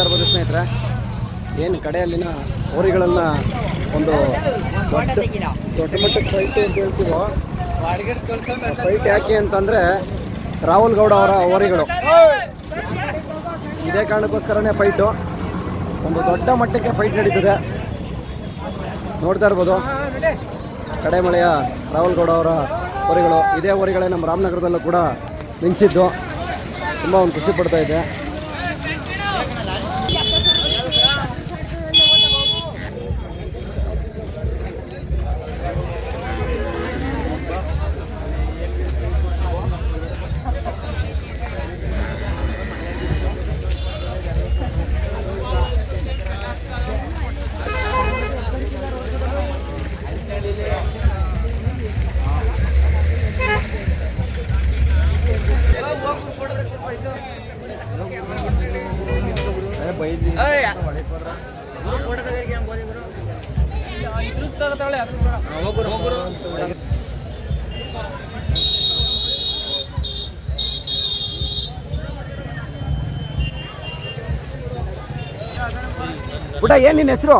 ನೋಡ್ತಾ ಸ್ನೇಹಿತರೆ. ಏನು ಕಡೆಯಲ್ಲಿನ ಹೋರಿಗಳನ್ನು ಒಂದು ದೊಡ್ಡ ದೊಡ್ಡ ಮಟ್ಟದ ಫೈಟ್ ಅಂತ ಹೇಳ್ತೀವೋ ಫೈಟ್ ಯಾಕೆ ಅಂತಂದರೆ ರಾಹುಲ್ ಗೌಡ ಅವರ ಹೋರಿಗಳು. ಇದೇ ಕಾರಣಕ್ಕೋಸ್ಕರನೇ ಫೈಟು ಒಂದು ದೊಡ್ಡ ಮಟ್ಟಕ್ಕೆ ಫೈಟ್ ನಡೀತದೆ. ನೋಡ್ತಾ ಇರ್ಬೋದು. ಕಡೆಮಳೆಯ ರಾಹುಲ್ ಗೌಡ ಅವರ ಹೋರಿಗಳು. ಇದೇ ಹೋರಿಗಳೇ ನಮ್ಮ ರಾಮನಗರದಲ್ಲೂ ಕೂಡ ಮಿಂಚಿದ್ದು. ತುಂಬ ಒಂದು ಖುಷಿ ಪಡ್ತಾ ಇದೆ. ಪುಟ ಏನು ನಿನ್ನ ಹೆಸರು?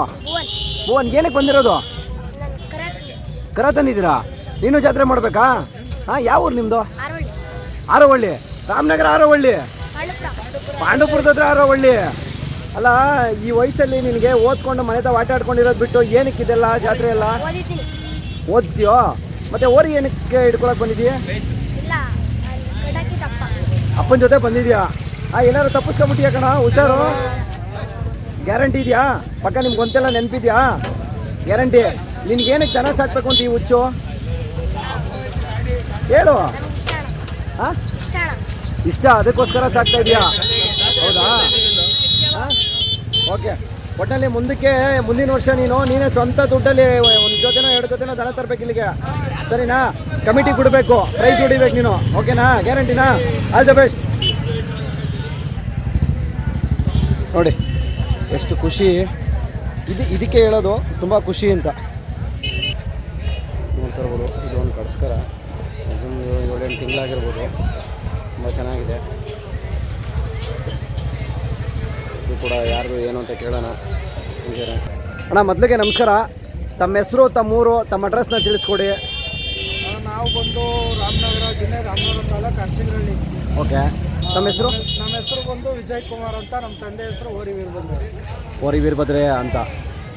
ಭುವನ್. ಏನಕ್ಕೆ ಬಂದಿರೋದು? ಕರ ತಂದಿದ್ದೀರಾ ನೀನು ಜಾತ್ರೆ ಮಾಡಬೇಕಾ? ಹಾಂ ಯಾವ ಊರು ನಿಮ್ಮದು ಆರವಳ್ಳಿ. ರಾಮನಗರ ಆರವಳ್ಳಿ. ಪಾಂಡವಪುರದ ಪಾಂಡುಪುರದ ಹತ್ರ ಆರವಳ್ಳಿ. ಅಲ್ಲ ಈ ವಯಸ್ಸಲ್ಲಿ ನಿನಗೆ ಓದ್ಕೊಂಡು ಮನೆ ತಾವ ಆಟ ಆಡ್ಕೊಂಡಿರೋದು ಬಿಟ್ಟು ಏನಕ್ಕಿದೆಲ್ಲ ಜಾತ್ರೆ ಎಲ್ಲ? ಓದ್ತೀಯೋ? ಮತ್ತೆ ಓರಿ ಏನಕ್ಕೆ ಹಿಡ್ಕೊಳಕ್ ಬಂದಿದೀಯ ಅಪ್ಪನ ಜೊತೆ ಬಂದಿದ್ಯಾ ಆ ಏನಾದ್ರು ತಪ್ಪಿಸ್ಕೊಂಬಿಟ್ಟಿಯಾ ಕಣ ಹುಷಾರು? ಗ್ಯಾರಂಟಿ ಇದೆಯಾ? ಪಕ್ಕ ನಿಮ್ಗೆ ಒಂದೆಲ್ಲ ನೆನಪಿದ್ಯಾ? ಗ್ಯಾರಂಟಿ. ನಿನ್ಗೇನಕ್ಕೆ ಜನ ಸಾಕ್ಬೇಕು ಅಂತ ಈ ಹುಚ್ಚು? ಹೇಳು. ಹಾಂ? ಇಷ್ಟ ಅದಕ್ಕೋಸ್ಕರ ಸಾಕ್ತಾ ಇದೆಯಾ? ಹೌದಾ? ಓಕೆ. ಒಟ್ಟಿನಲ್ಲಿ ಮುಂದಕ್ಕೆ ಮುಂದಿನ ವರ್ಷ ನೀನು ನೀನೇ ಸ್ವಂತ ದುಡ್ಡಲ್ಲಿ ಒಂದು ಜೊತೆನ ಎರಡು ಜೊತೆನ ದನ ತರಬೇಕು ಇಲ್ಲಿಗೆ. ಸರಿನಾ? ಕಮಿಟಿ ಕೊಡಬೇಕು. ಪ್ರೈಸ್ ಹೊಡಿಬೇಕು ನೀನು. ಓಕೆನಾ? ಗ್ಯಾರಂಟಿನಾ? All the best. ನೋಡಿ. ಎಷ್ಟು ಖುಷಿ. ಇದು ಇದಕ್ಕೆ ಹೇಳೋದು ತುಂಬ ಖುಷಿ ಅಂತ. ನೋಡ್ತಾರ್ಬೋದು ಇದೊಂದು ಕಡ್ಸ್ಕರ. ಇದೊಂದು ಏಳೆಂಟು ತಿಂಗಳಾಗಿರ್ಬೋದು. ತುಂಬ ಚೆನ್ನಾಗಿದೆ. ಇದು ಕೂಡ ಯಾರಿಗೂ ಏನು ಅಂತ ಕೇಳೋಣ. ಅಣ್ಣ ಮೊದಲಿಗೆ ನಮಸ್ಕಾರ. ತಮ್ಮ ಹೆಸರು ತಮ್ಮ ಊರು ತಮ್ಮ ಅಡ್ರೆಸ್ನ ತಿಳಿಸ್ಕೊಡಿ. ನಾವು ಬಂದು ರಾಮನಗರ ಜಿಲ್ಲೆ ರಾಮನಗರ ತಾಲೂಕು ಅರ್ಚಿಗರಳ್ಳಿ ಓಕೆ. ತಮ್ಮ ಹೆಸರು? ನಮ್ಮ ಹೆಸರು ಬಂದು ವಿಜಯ್ ಕುಮಾರ್ ಅಂತ ನಮ್ಮ ತಂದೆ ಹೆಸರು ಓರಿ ವೀರಭದ್ರ ಓರಿ ವೀರಭದ್ರೆ ಅಂತ.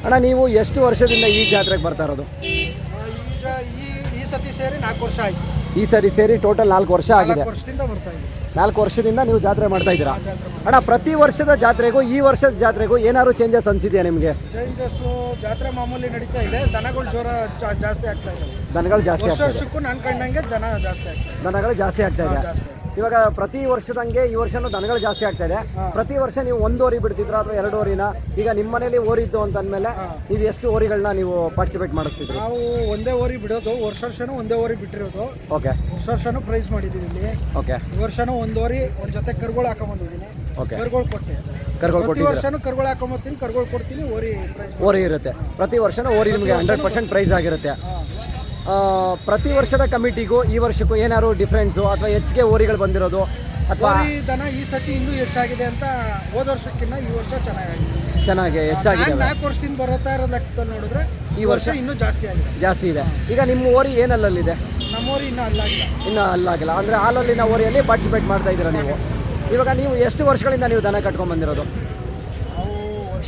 ಅಣ್ಣ ನೀವು ಎಷ್ಟು ವರ್ಷದಿಂದ ಈ ಜಾತ್ರೆಗೆ ಬರ್ತಾ ಇರೋದು? ಈಗ ಈ ಈ ಸತಿ ಸೇರಿ ನಾಲ್ಕು ವರ್ಷ ಆಯ್ತು. ಈ ಸರಿ ಸೇರಿ ಟೋಟಲ್ ನಾಲ್ಕು ವರ್ಷ ಆಗಿದೆ. ನಾಲ್ಕು ವರ್ಷದಿಂದ ಬರ್ತಾ ಇದ್ದೀವಿ ನಾಲ್ಕು ವರ್ಷದಿಂದ ನೀವು ಜಾತ್ರೆ ಮಾಡ್ತಾ ಇದ್ದೀರಾ? ಜಾತ್ರೆ ಅಣ್ಣ ಪ್ರತಿ ವರ್ಷದ ಜಾತ್ರೆಗೂ ಈ ವರ್ಷದ ಜಾತ್ರೆಗೂ ಏನಾದ್ರು ಚೇಂಜಸ್ ಅನ್ಸಿದೆಯಾ ನಿಮಗೆ? ಚೇಂಜಸ್ಸು ಜಾತ್ರೆ ಮಾಮೂಲಿ ನಡೀತಾ ಇದೆ. ದನಗಳು ಜ್ವರ ಜಾ- ಜಾಸ್ತಿ ಆಗ್ತಾ ಇದೆ. ದನಗಳು ಜಾಸ್ತಿ ವರ್ಷ ಆಗ್ತಾ ಇದೆ. ವರ್ಷಕ್ಕೂ ನಾನು ಕಂಡಂಗೆ ಜನ ಜಾಸ್ತಿ ಆಯ್ತು ದನಗಳು ಜಾಸ್ತಿ ಆಗ್ತಾ ಇದೆ. ಜಾಸ್ತಿ ಇವಾಗ ಪ್ರತಿ ವರ್ಷದಂಗೆ ಈ ವರ್ಷನೂ ದನಗಳು ಜಾಸ್ತಿ ಆಗ್ತಾ ಇದೆ. ಪ್ರತಿ ವರ್ಷ ನೀವು ಒಂದು ಓರಿ ಬಿಡ್ತಿದ್ರ ಅಥವಾ ಎರಡು ಓರಿನ? ಈಗ ನಿಮ್ಮ ಮನೇಲಿ ಓರಿದ್ದು ಅಂತ ಅಂದಮೇಲೆ ನೀವು ಎಷ್ಟು ಓರಿಗಳನ್ನ ನೀವು ಪಾರ್ಟಿಸಿಪೇಟ್ ಮಾಡಿಸ್ತಿದ್ರಿ? ನಾವು ಒಂದೇ ಓರಿ ಬಿಡೋದು ವರ್ಷ ವರ್ಷನೂ ಒಂದೇ ಓರಿ ಬಿಟ್ಟಿರೋದು. ಓಕೆ. ವರ್ಷ ವರ್ಷನೂ ಪ್ರೈಸ್ ಮಾಡಿದ್ದೀವಿ ಇಲ್ಲಿ. ಓಕೆ. ಈ ವರ್ಷನೂ ಒಂದು ಓರಿ ಒಂದು ಜೊತೆ ಕರ್ಗೋಳು ಹಾಕೊಂಬಂದಿದ್ದೀನಿ. ಓಕೆ. ಕರ್ಗಳು ಕೊಟ್ಟೆ. ಕರ್ಗೋಳು ಪ್ರತಿ ಕೊಟ್ಟಿದ್ದೀರಾ? ವರ್ಷನೂ ಕರ್ಗೋಳು ಹಾಕೊಂಬತ್ತೀನಿ ಕರ್ಗೋಳು ಕೊಡ್ತೀನಿ ಓರಿ ಪ್ರೈಸ್ ಓರಿ ಇರುತ್ತೆ. ಪ್ರತಿ ವರ್ಷನೂ ಓರಿ ನಿಮಗೆ ಹಂಡ್ರೆಡ್ ಪರ್ಸೆಂಟ್ ಪ್ರೈಸ್ ಆಗಿರುತ್ತೆ. ಪ್ರತಿ ವರ್ಷದ ಕಮಿಟಿಗೂ ಈ ವರ್ಷಕ್ಕೂ ಏನಾದ್ರು ಡಿಫ್ರೆನ್ಸು ಅಥವಾ ಹೆಚ್ಚಿಗೆ ಓರಿಗಳು ಬಂದಿರೋದು ಅಥವಾ ಈ ದನ ಈ ಸತಿ ಇನ್ನೂ ಹೆಚ್ಚಾಗಿದೆ ಅಂತ ಹೋದ ವರ್ಷಕ್ಕಿಂತ ಈ ವರ್ಷ ಚೆನ್ನಾಗಿದೆ ಚೆನ್ನಾಗಿ ನಾನು ಹೆಚ್ಚಾಗಿದೆ ನಾಲ್ಕು ವರ್ಷದಿಂದ ಬರುತ್ತಾ ಇರೋ ಲೆಕ್ಕದಲ್ಲಿ ನೋಡಿದ್ರೆ ಈ ವರ್ಷ ಇನ್ನೂ ಜಾಸ್ತಿ ಆಗಿದೆ. ಜಾಸ್ತಿ ಇದೆ. ಈಗ ನಿಮ್ಮ ಓರಿ ಏನಲ್ಲಲ್ಲಿದೆ? ನಮ್ಮೋರಿ ಇನ್ನೂ ಅಲ್ಲಾಗಿಲ್ಲ ಇನ್ನೂ ಅಲ್ಲಾಗಿಲ್ಲ. ಅಂದರೆ ಹಾಲಲ್ಲಿನ ಓರಿಯಲ್ಲಿ ಪಾರ್ಟಿಸಿಪೇಟ್ ಮಾಡ್ತಾ ಇದ್ದೀರಾ ನೀವು? ಇವಾಗ ನೀವು ಎಷ್ಟು ವರ್ಷಗಳಿಂದ ನೀವು ದನ ಕಟ್ಕೊಂಡು ಬಂದಿರೋದು?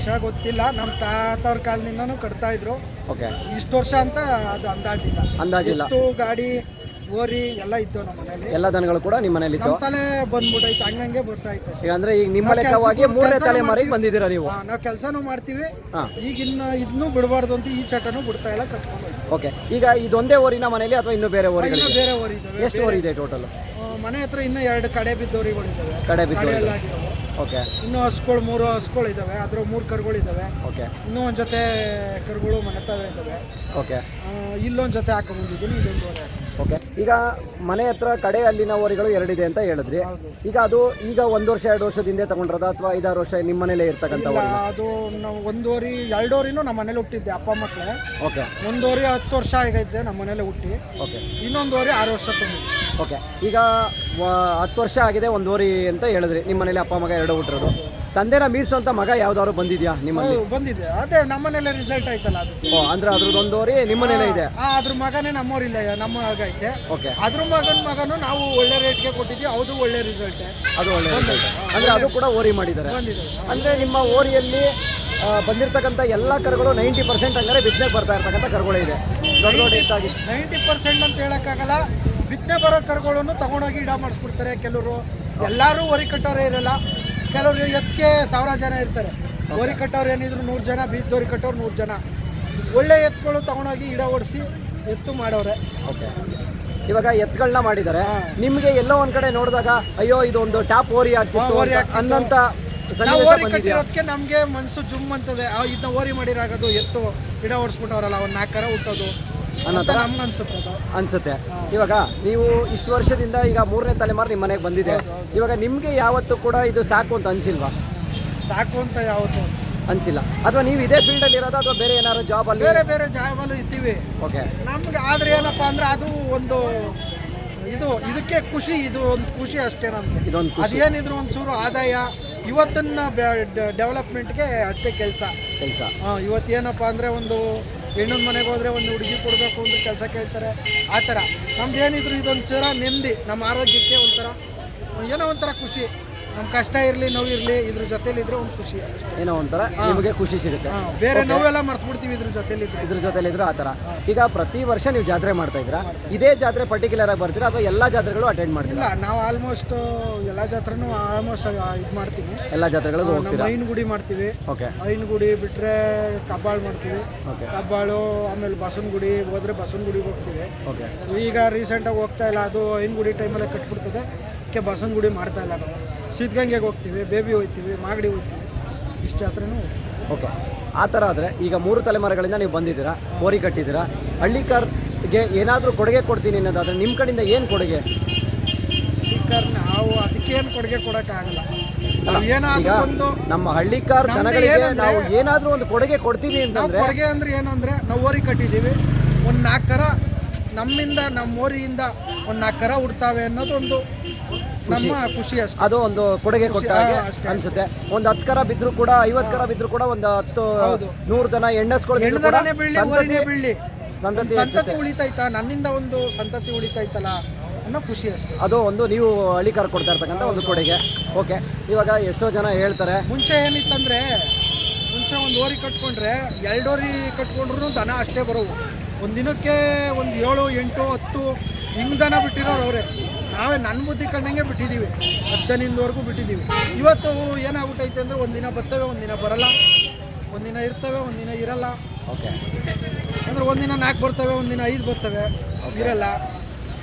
ವರ್ಷ ಗೊತ್ತಿಲ್ಲ. ನಮ್ಮ ತಾತವ್ರ ಕಾಲದಿಂದನೂ ಕಟ್ತಾ ಇದ್ರು. ಓಕೆ ಇಷ್ಟು ವರ್ಷ ಅಂತ ಅದು ಅಂದಾಜಿಲ್ಲ. ಅಂದಾಜಿಲ್ಲ. ಇತ್ತು ಗಾಡಿ ಓರಿ ಎಲ್ಲ ಇತ್ತು ನಮ್ಮ ಮನೇಲಿ. ಎಲ್ಲ ದನಗಳು ಕೂಡ ನಿಮ್ಮ ಮನೇಲಿ ಇತ್ತು ತಲೆ ಬಂದ್ಬಿಟ್ಟೈತೆ ಹಂಗಂಗೆ ಬರ್ತಾ ಇತ್ತು. ಅಂದ್ರೆ ಈಗ ನಿಮ್ಮ ಲೆಕ್ಕವಾಗಿ ಮೂರನೇ ತಲೆಮಾರಿಗೆ ಬಂದಿದ್ದೀರಾ ನೀವು? ನಾವು ಕೆಲಸನೂ ಮಾಡ್ತೀವಿ. ಹಾ. ಈಗ ಇನ್ನು ಇದನ್ನೂ ಬಿಡಬಾರ್ದು ಅಂತ ಈ ಚಟನೂ ಬಿಡ್ತಾ ಇಲ್ಲ ಕಟ್ಕೊಂಡು ಓಕೆ ಈಗ ಇದೊಂದೇ ಓರಿನ ಮನೇಲಿ ಅಥವಾ ಇನ್ನೂ ಬೇರೆ ಇನ್ನು ಓರಿಗಳಿಗೆ ಬೇರೆ ಓರಿ ಇದಾವೆ ಎಷ್ಟು ಓರಿ ಇದೆ ಟೋಟಲ್ ಮನೆ ಹತ್ರ ಇನ್ನೂ ಎರಡು ಕಡೆ ಬಿದ್ದೋರಿಗಳು ಇದಾವೆ ಕಡೆ ಬಿದ್ದು ಕಡೆ ಆಗಿದಾವೆ ಓಕೆ ಇನ್ನೂ ಹಸ್ಗಳು ಮೂರು ಹಸ್ಗಳು ಇದ್ದಾವೆ ಅದ್ರ ಮೂರು ಕರುಗಳು ಇದಾವೆ. ಓಕೆ ಇನ್ನೂ ಒಂದು ಜೊತೆ ಕರುಗಳು ಮನೆ ಇದ್ದಾವೆ ಓಕೆ ಇಲ್ಲೊಂದು ಜೊತೆ ಹಾಕೊಂಡ್ಬಂದಿದ್ದೀನಿ ಇದೊಂದು ಓಕೆ ಈಗ ಮನೆ ಹತ್ರ ಕಡೆ ಅಲ್ಲಿನ ಓರಿಗಳು ಎರಡಿದೆ ಅಂತ ಹೇಳಿದ್ರಿ. ಈಗ ಅದು ಈಗ ಒಂದು ವರ್ಷ ಎರಡು ವರ್ಷದ ಹಿಂದೆ ತಗೊಂಡ್ರದ ಅಥವಾ ಐದಾರು ವರ್ಷ ನಿಮ್ಮ ಮನೇಲೇ ಇರ್ತಕ್ಕಂಥ ಇಲ್ಲ ಅದು ನಾವು ಒಂದೂವರೆ ಎರಡೂವರೆನೂ ನಮ್ಮ ಮನೇಲಿ ಹುಟ್ಟಿದ್ದೆ ಅಪ್ಪ ಮಕ್ಕಳೇ ಓಕೆ ಒಂದೂವರೆ ಹತ್ತು ವರ್ಷ ಆಗೈತೆ ನಮ್ಮ ಮನೇಲಿ ಹುಟ್ಟಿ. ಓಕೆ ಇನ್ನೊಂದುವರೆ ಆರು ವರ್ಷ ತುಂಬಿದೆ. ಓಕೆ ಈಗ ವ- ಹತ್ತು ವರ್ಷ ಆಗಿದೆ ಒಂದುವರಿ ಅಂತ ಹೇಳಿದ್ರಿ. ನಿಮ್ಮ ಮನೇಲಿ ಅಪ್ಪ ಮಗ ಎರಡು ಹುಟ್ಟಿರೋದು. ತಂದೆನ ಮೀರಿಸುವಂತ ಮಗ ಯಾವ್ದಾದ್ರು ಬಂದಿದ್ಯಾ ನಿಮ್ಮಲ್ಲಿ? ಬಂದಿದೆ. ಅದೇ ನಮ್ಮನೆಲ್ಲ ರಿಸಲ್ಟ್ ಆಯ್ತಲ್ಲ ಅದು ಓ ಅಂದ್ರೆ ಅದ್ರದ್ದೊಂದು ಓರಿ ನಿಮ್ಮನೇನೆ ಇದೆ? ಆ, ಅದ್ರ ಮಗನೇ ನಮ್ಮೂರಿಲ್ಲ ನಮ್ಮ ಮಗ ಐತೆ. ಓಕೆ. ಅದ್ರ ಮಗನ ಮಗನು ನಾವು ಒಳ್ಳೆ ರೇಟ್ಗೆ ಕೊಟ್ಟಿದ್ವಿ ಅದು ಒಳ್ಳೆ ರಿಸಲ್ಟ್ ಅದು ಒಳ್ಳೆ ಅಂದ್ರೆ ಅದು ಕೂಡ ಓರಿ ಮಾಡಿದ್ದಾರೆ. ಬಂದಿದೆ. ಅಂದ್ರೆ ನಿಮ್ಮ ಓರಿಯಲ್ಲಿ ಆ, ಬಂದಿರತಕ್ಕಂಥ ಎಲ್ಲ ಕರುಗಳು ನೈಂಟಿ ಪರ್ಸೆಂಟ್ ಹಂಗಾರೆ ಬಿಸ್ನೆಸ್ ಬರ್ತಾ ಇರ್ತಕ್ಕಂಥ ಕರುಗಳೇ ಇದೆ. ದೊಡ್ಡ ದೊಡ್ಡ ಹೆಚ್ಚಾಗಿ ನೈಂಟಿ ಪರ್ಸೆಂಟ್ ಅಂತ ಹೇಳೋಕ್ಕಾಗಲ್ಲ ಬಿತ್ತನೆ ಬರೋ ಕರುಗಳನ್ನು ತಗೊಂಡೋಗಿ ಇಡ ಮಾಡಿಸ್ಬಿಡ್ತಾರೆ ಕೆಲವರು. ಎಲ್ಲರೂ ಹೊರಿ ಕಟ್ಟೋರೇ ಇರಲ್ಲ. ಕೆಲವರು ಎತ್ತಕ್ಕೆ ಸಾವಿರ ಜನ ಇರ್ತಾರೆ. ಗೋರಿ ಕಟ್ಟೋರು ಏನಿದ್ರು ನೂರು ಜನ ಬೀದ್ದೋರಿ ಕಟ್ಟೋರು ನೂರು ಜನ. ಒಳ್ಳೆ ಎತ್ತುಗಳು ತಗೊಂಡೋಗಿ ಇಡ ಓಡಿಸಿ ಎತ್ತು ಮಾಡೋರೆ. ಓಕೆ ಇವಾಗ ಎತ್ತುಗಳನ್ನ ಮಾಡಿದ್ದಾರೆ ನಿಮಗೆ ಎಲ್ಲೋ ಒಂದ್ ಕಡೆ ನೋಡಿದಾಗ ಅಯ್ಯೋ ಇದು ಒಂದು ಟಾಪ್ ಓರಿ ಆಗ್ತಿತ್ತು ಓರಿ ಅಂತ- ಆಗ್ತಿತ್ತು. ಅನ್ನಂತ ನಾವು ಸನ್ನಿವೇಶ ಓರಿ ಬಂದಿದ್ಯಾ? ಕಟ್ಟಿರೋದಕ್ಕೆ ನಮಗೆ ಮನಸ್ಸು ಜುಮ್ ಅಂತದೆ. ಇದನ್ನ ಓರಿ ಮಾಡಿರಾಗೋದು ಎತ್ತು ಗಿಡ ಓಡಿಸ್ಬಿಟ್ಟವ್ರಲ್ಲ ಒಂದು ನಾಲ್ಕರ ಹುಟ್ಟೋದು. ಅನ್ನೋ ನಮ್ಗೆ ಅನ್ಸುತ್ತೆ ಅದು. ಅನ್ಸುತ್ತೆ. ಇವಾಗ ನೀವು ಇಷ್ಟು ವರ್ಷದಿಂದ ಈಗ ಮೂರನೇ ತಲೆಮಾರು ನಿಮ್ಮ ಮನೆಗೆ ಬಂದಿದೆ. ಇವಾಗ ನಿಮಗೆ ಯಾವತ್ತೂ ಕೂಡ ಇದು ಸಾಕು ಅಂತ ಅನ್ಸಿಲ್ವಾ? ಸಾಕು ಅಂತ ಯಾವತ್ತು ಅನ್ಸಿಲ್ಲ. ಅಥವಾ ನೀವು ಇದೇ ಫೀಲ್ಡ್ ಅಲ್ಲಿ ಇರೋದು ಅಥವಾ ಬೇರೆ ಏನಾದ್ರು ಜಾಬ್ ಅಲ್ಲಿ? ಬೇರೆ ಬೇರೆ ಜಾಬಲ್ಲೂ ಇದ್ದೀವಿ. ಓಕೆ ನಮ್ಗೆ ಆದ್ರೆ ಏನಪ್ಪ ಅಂದ್ರೆ ಅದು ಒಂದು ಇದು ಇದಕ್ಕೆ ಖುಷಿ ಇದು ಒಂದು ಖುಷಿ ಅಷ್ಟೇ ನಮ್ಗೆ. ಇದೊಂದು ಖುಷಿ. ಅದೇನಿದ್ರು ಒಂಚೂರು ಆದಾಯ ಇವತ್ತನ್ನ ಡೆವಲಪ್ಮೆಂಟ್ಗೆ ಅಷ್ಟೇ ಕೆಲಸ. ಕೆಲಸ. ಇವತ್ತು ಏನಪ್ಪ ಅಂದರೆ ಒಂದು ಹೆಣ್ಣನ ಮನೆಗೆ ಹೋದರೆ ಒಂದು ಹುಡುಗಿ ಕೊಡಬೇಕು ಅಂತ ಕೆಲಸ ಕೇಳ್ತಾರೆ. ಆ ಥರ. ನಮ್ದು ಏನಿದ್ರು ಇದೊಂಥರ ನೆಮ್ಮದಿ. ನಮ್ಮ ಆರೋಗ್ಯಕ್ಕೆ ಒಂಥರ ಏನೋ ಒಂಥರ ಖುಷಿ. ನಮ್ಮ ಕಷ್ಟ ಇರಲಿ ನೋವು ಇರಲಿ ಇದ್ರ ಜೊತೆಲಿದ್ರೆ ಒಂದು ಖುಷಿ. ಏನೋ ಒಂಥರ ನಿಮಗೆ ಖುಷಿ ಸಿಗುತ್ತೆ. ಬೇರೆ ನೋವೆಲ್ಲ ಮರ್ತ್ಬಿಡ್ತೀವಿ ಇದ್ರ ಜೊತೆಲಿ ಇದ್ರ ಜೊತೆಲಿ ಇದ್ರೆ ಆ ಥರ. ಈಗ ಪ್ರತಿ ವರ್ಷ ನೀವು ಜಾತ್ರೆ ಮಾಡ್ತಾ ಇದ್ದೀರಾ? ಇದೇ ಜಾತ್ರೆ ಪರ್ಟಿಕ್ಯುಲರ್ ಆಗಿ ಬರ್ತೀರಾ ಅಥವಾ ಎಲ್ಲ ಜಾತ್ರೆಗಳು ಅಟೆಂಡ್ ಮಾಡ್ತೀರಾ? ಇಲ್ಲ ನಾವು ಆಲ್ಮೋಸ್ಟ್ ಎಲ್ಲ ಜಾತ್ರೆನೂ ಆಲ್ಮೋಸ್ಟ್ ಇದು ಮಾಡ್ತೀವಿ. ಎಲ್ಲ ಜಾತ್ರೆಗಳಿಗೂ ಹೋಗ್ತೀರಾ? ಐನಗುಡಿ ಮಾಡ್ತೀವಿ. ಓಕೆ ಐನಗುಡಿ ಬಿಟ್ಟರೆ ಕಬ್ಬಾಳು ಮಾಡ್ತೀವಿ. ಓಕೆ ಕಬ್ಬಾಳು ಆಮೇಲೆ ಬಸವನಗುಡಿ ಹೋದ್ರೆ ಬಸವನಗುಡಿಗೆ ಹೋಗ್ತೀವಿ. ಓಕೆ ಈಗ ರೀಸೆಂಟಾಗಿ ಹೋಗ್ತಾ ಇಲ್ಲ ಅದು ಐನಗುಡಿ ಟೈಮಲ್ಲೇ ಕಟ್ಬಿಡ್ತದೆ. ಅದಕ್ಕೆ ಬಸವನಗುಡಿ ಮಾಡ್ತಾ ಇಲ್ಲ ನಾವು. ಸಿದ್ಧಗಂಗೆಗೆ ಹೋಗ್ತೀವಿ ಬೇಬಿ ಹೋಗ್ತೀವಿ ಮಾಗಡಿ ಹೋಗ್ತೀವಿ. ಇಷ್ಟು ಜಾತ್ರೆನೂ ಓಕೆ. ಆ ಥರ ಆದರೆ ಈಗ ಮೂರು ತಲೆಮಾರುಗಳಿಂದ ನೀವು ಬಂದಿದ್ದೀರಾ ಕೋರಿ ಕಟ್ಟಿದ್ದೀರಾ ಹಳ್ಳಿಕಾರ್ಗೆ ಏನಾದರೂ ಕೊಡುಗೆ ಕೊಡ್ತೀನಿ ಅನ್ನೋದಾದರೆ ನಿಮ್ಮ ಕಡೆಯಿಂದ ಏನು ಕೊಡುಗೆ? ಸ್ಪೀಕರ್ ನಾವು ಅದಕ್ಕೇನು ಕೊಡುಗೆ ಕೊಡೋಕ್ಕಾಗಲ್ಲ. ನಾವು ಈಗ ಏನಾದರೂ ಒಂದು ನಮ್ಮ ಹಳ್ಳಿಕಾರ್ ನಮ್ದು ಏನಂದ್ರೆ- ನಾವು ಏನಾದರೂ ಒಂದು ಕೊಡುಗೆ ಕೊಡ್ತೀವಿ ನಾವು ಅಂತಂದ್ರೆ ಕೊಡುಗೆ ಅಂದ್ರೆ ಏನಂದ್ರೆ ನಾವು ಓರಿ ಕಟ್ಟಿದ್ದೀವಿ. ಒಂದು ನಾಲ್ಕು ಕರ ನಮ್ಮಿಂದ ನಮ್ಮ ಓರಿಯಿಂದ ಒಂದು ನಾಲ್ಕು ಕರ ಹುಡ್ತಾವೆ ಅನ್ನೋದು ನಮ್ಮ ಖುಷಿ ಅಷ್ಟೇ. ಅದು ಒಂದು ಕೊಡುಗೆ ಕೊಟ್ಟ ಹಾಗೆ ಅನ್ಸುತ್ತೆ. ಒಂದು ಹತ್ತು ಕರ ಬಿದ್ರು ಕೂಡ ಐವತ್ತು ಕರ ಬಿದ್ರು ಕೂಡ ಒಂದು ಹತ್ತು. ನೂರು ಬೀಳಿ ಓರಿನೇ ಸಂತತಿ- ಉಳಿತೈತಾ ನನ್ನಿಂದ ಒಂದು ಸಂತತಿ ಉಳಿತೈತಲ್ಲ ಅನ್ನೋ ಖುಷಿ ಅಷ್ಟೇ. ಅದು ಒಂದು ನೀವು ಅಳಿಕಾರ ಕೊಡ್ತಾ ಇರ್ತಕ್ಕಂಥ ಒಂದು ಕೊಡುಗೆ. ಓಕೆ. ಇವಾಗ ಎಷ್ಟೋ ಜನ ಹೇಳ್ತಾರೆ. ಮುಂಚೆ ಏನಿತ್ತಂದ್ರೆ ಮುಂಚೆ ಒಂದು ಓರಿ ಕಟ್ಕೊಂಡ್ರೆ ಎರಡು ಓರಿ ಕಟ್ಕೊಂಡ್ರು ದನ ಅಷ್ಟೇ ಬರೋವು. ಒಂದಿನಕ್ಕೆ ದಿನಕ್ಕೆ ಒಂದು ಏಳು ಎಂಟು ಹತ್ತು ಹಿಂಗೆ ದನ ಬಿಟ್ಟಿರೋರು ಅವರೇ. ನಾವೇ ನನ್ನ ಬುದ್ಧಿ ಕಂಡಂಗೆ ಬಿಟ್ಟಿದ್ದೀವಿ ಹತ್ತನಿಂದವರೆಗೂ ಬಿಟ್ಟಿದ್ದೀವಿ ಇವತ್ತು ಏನಾಗ್ಬಿಟ್ಟೈತೆ ಅಂದರೆ ಒಂದಿನ ಬರ್ತವೆ ಒಂದಿನ ಬರಲ್ಲ. ಒಂದಿನ ಇರ್ತವೆ ಒಂದಿನ ಇರಲ್ಲ. ಓಕೆ. ಅಂದ್ರೆ ಒಂದಿನ ನಾಲ್ಕು ಬರ್ತವೆ ಒಂದಿನ ಐದು ಬರ್ತವೆ. ಇರಲ್ಲ.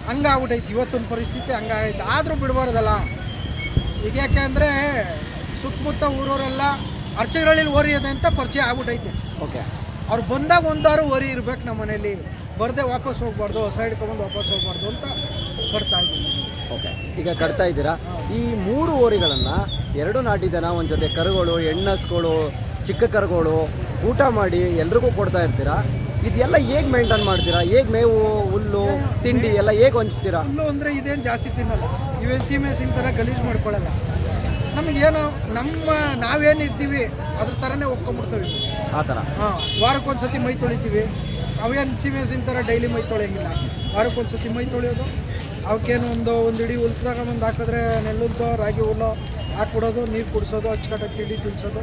ಹಂಗಾಗ್ಬಿಟ್ಟೈತಿ ಇವತ್ತೊಂದು ಪರಿಸ್ಥಿತಿ ಹಂಗಾಗೈತೆ ಆದರೂ ಬಿಡಬಾರ್ದಲ್ಲ. ಈಗ ಯಾಕೆ ಅಂದರೆ ಸುತ್ತಮುತ್ತ ಊರವರೆಲ್ಲ ಅರ್ಚಗಳಲ್ಲಿ ಓರಿ ಇದೆ ಅಂತ ಪರಿಚಯ ಆಗ್ಬಿಟ್ಟೈತೆ ಓಕೆ. ಅವ್ರು ಬಂದಾಗ ಒಂದಾರು ಓರಿ ಇರ್ಬೇಕು ನಮ್ಮ ಮನೇಲಿ ಬರದೆ ವಾಪಸ್ ಹೋಗ್ಬಾರ್ದು ಸೈಡ್ ತೊಗೊಂಡು ವಾಪಸ್ ಹೋಗ್ಬಾರ್ದು ಅಂತ ಇದ್ದೀನಿ. ಓಕೆ ಈಗ ಕಟ್ತಾ ಇದ್ದೀರಾ? ಈ ಮೂರು ಓರಿಗಳನ್ನು ಎರಡು ನಾಟಿ ದನ ಒಂದು ಜೊತೆ ಕರುಗಳು ಹೆಣ್ಣಸ್ಗಳು ಚಿಕ್ಕ ಕರುಗಳು ಊಟ ಮಾಡಿ ಎಲ್ರಿಗೂ ಕೊಡ್ತಾ ಇರ್ತೀರಾ? ಇದೆಲ್ಲ ಹೇಗೆ ಮೇಂಟೈನ್ ಮಾಡ್ತೀರಾ? ಹೇಗೆ ಮೇವು ಹುಲ್ಲು ತಿಂಡಿ ಎಲ್ಲ ಹೇಗೆ ಹೊಂಚ್ತೀರಾ? ಹುಲ್ಲು ಅಂದರೆ ಇದೇನು ಜಾಸ್ತಿ ತಿನ್ನಲ್ಲ. ಇವೇ ಸಿ ಮೆಸಿನ್ ಥರ ಗಲೀಜು ಮಾಡ್ಕೊಳ್ಳಲ್ಲ ನಮಗೇನು ನಮ್ಮ ನಾವೇನು ಇದ್ದೀವಿ ಅದ್ರ ಥರನೇ ಒಪ್ಕೊಂಡ್ಬಿಡ್ತೀವಿ. ಆ ಥರ ಹಾಂ ವಾರಕ್ಕೊಂದ್ಸತಿ ಮೈ ತೊಳಿತೀವಿ. ಅವೇನು ಸೀಮೆಸಿನ ಥರ ಡೈಲಿ ಮೈ ತೊಳೆಯೋಂಗಿಲ್ಲ. ವಾರಕ್ಕೊಂದು ಸತಿ ಮೈ ತೊಳೆಯೋದು ಅವಕ್ಕೇನು ಒಂದು ಒಂದು ಇಡೀ ಹುಲ್ದಾಗ ಒಂದು ಹಾಕಿದ್ರೆ ನೆಲ್ಲುದ್ದೋ ರಾಗಿ ಹುಲ್ಲೋ ಹಾಕ್ಬಿಡೋದು, ನೀರು ಕುಡಿಸೋದು, ಅಚ್ಚುಕಟ್ಟಾಗಿ ತಿಂಡಿ ತಿನ್ಸೋದು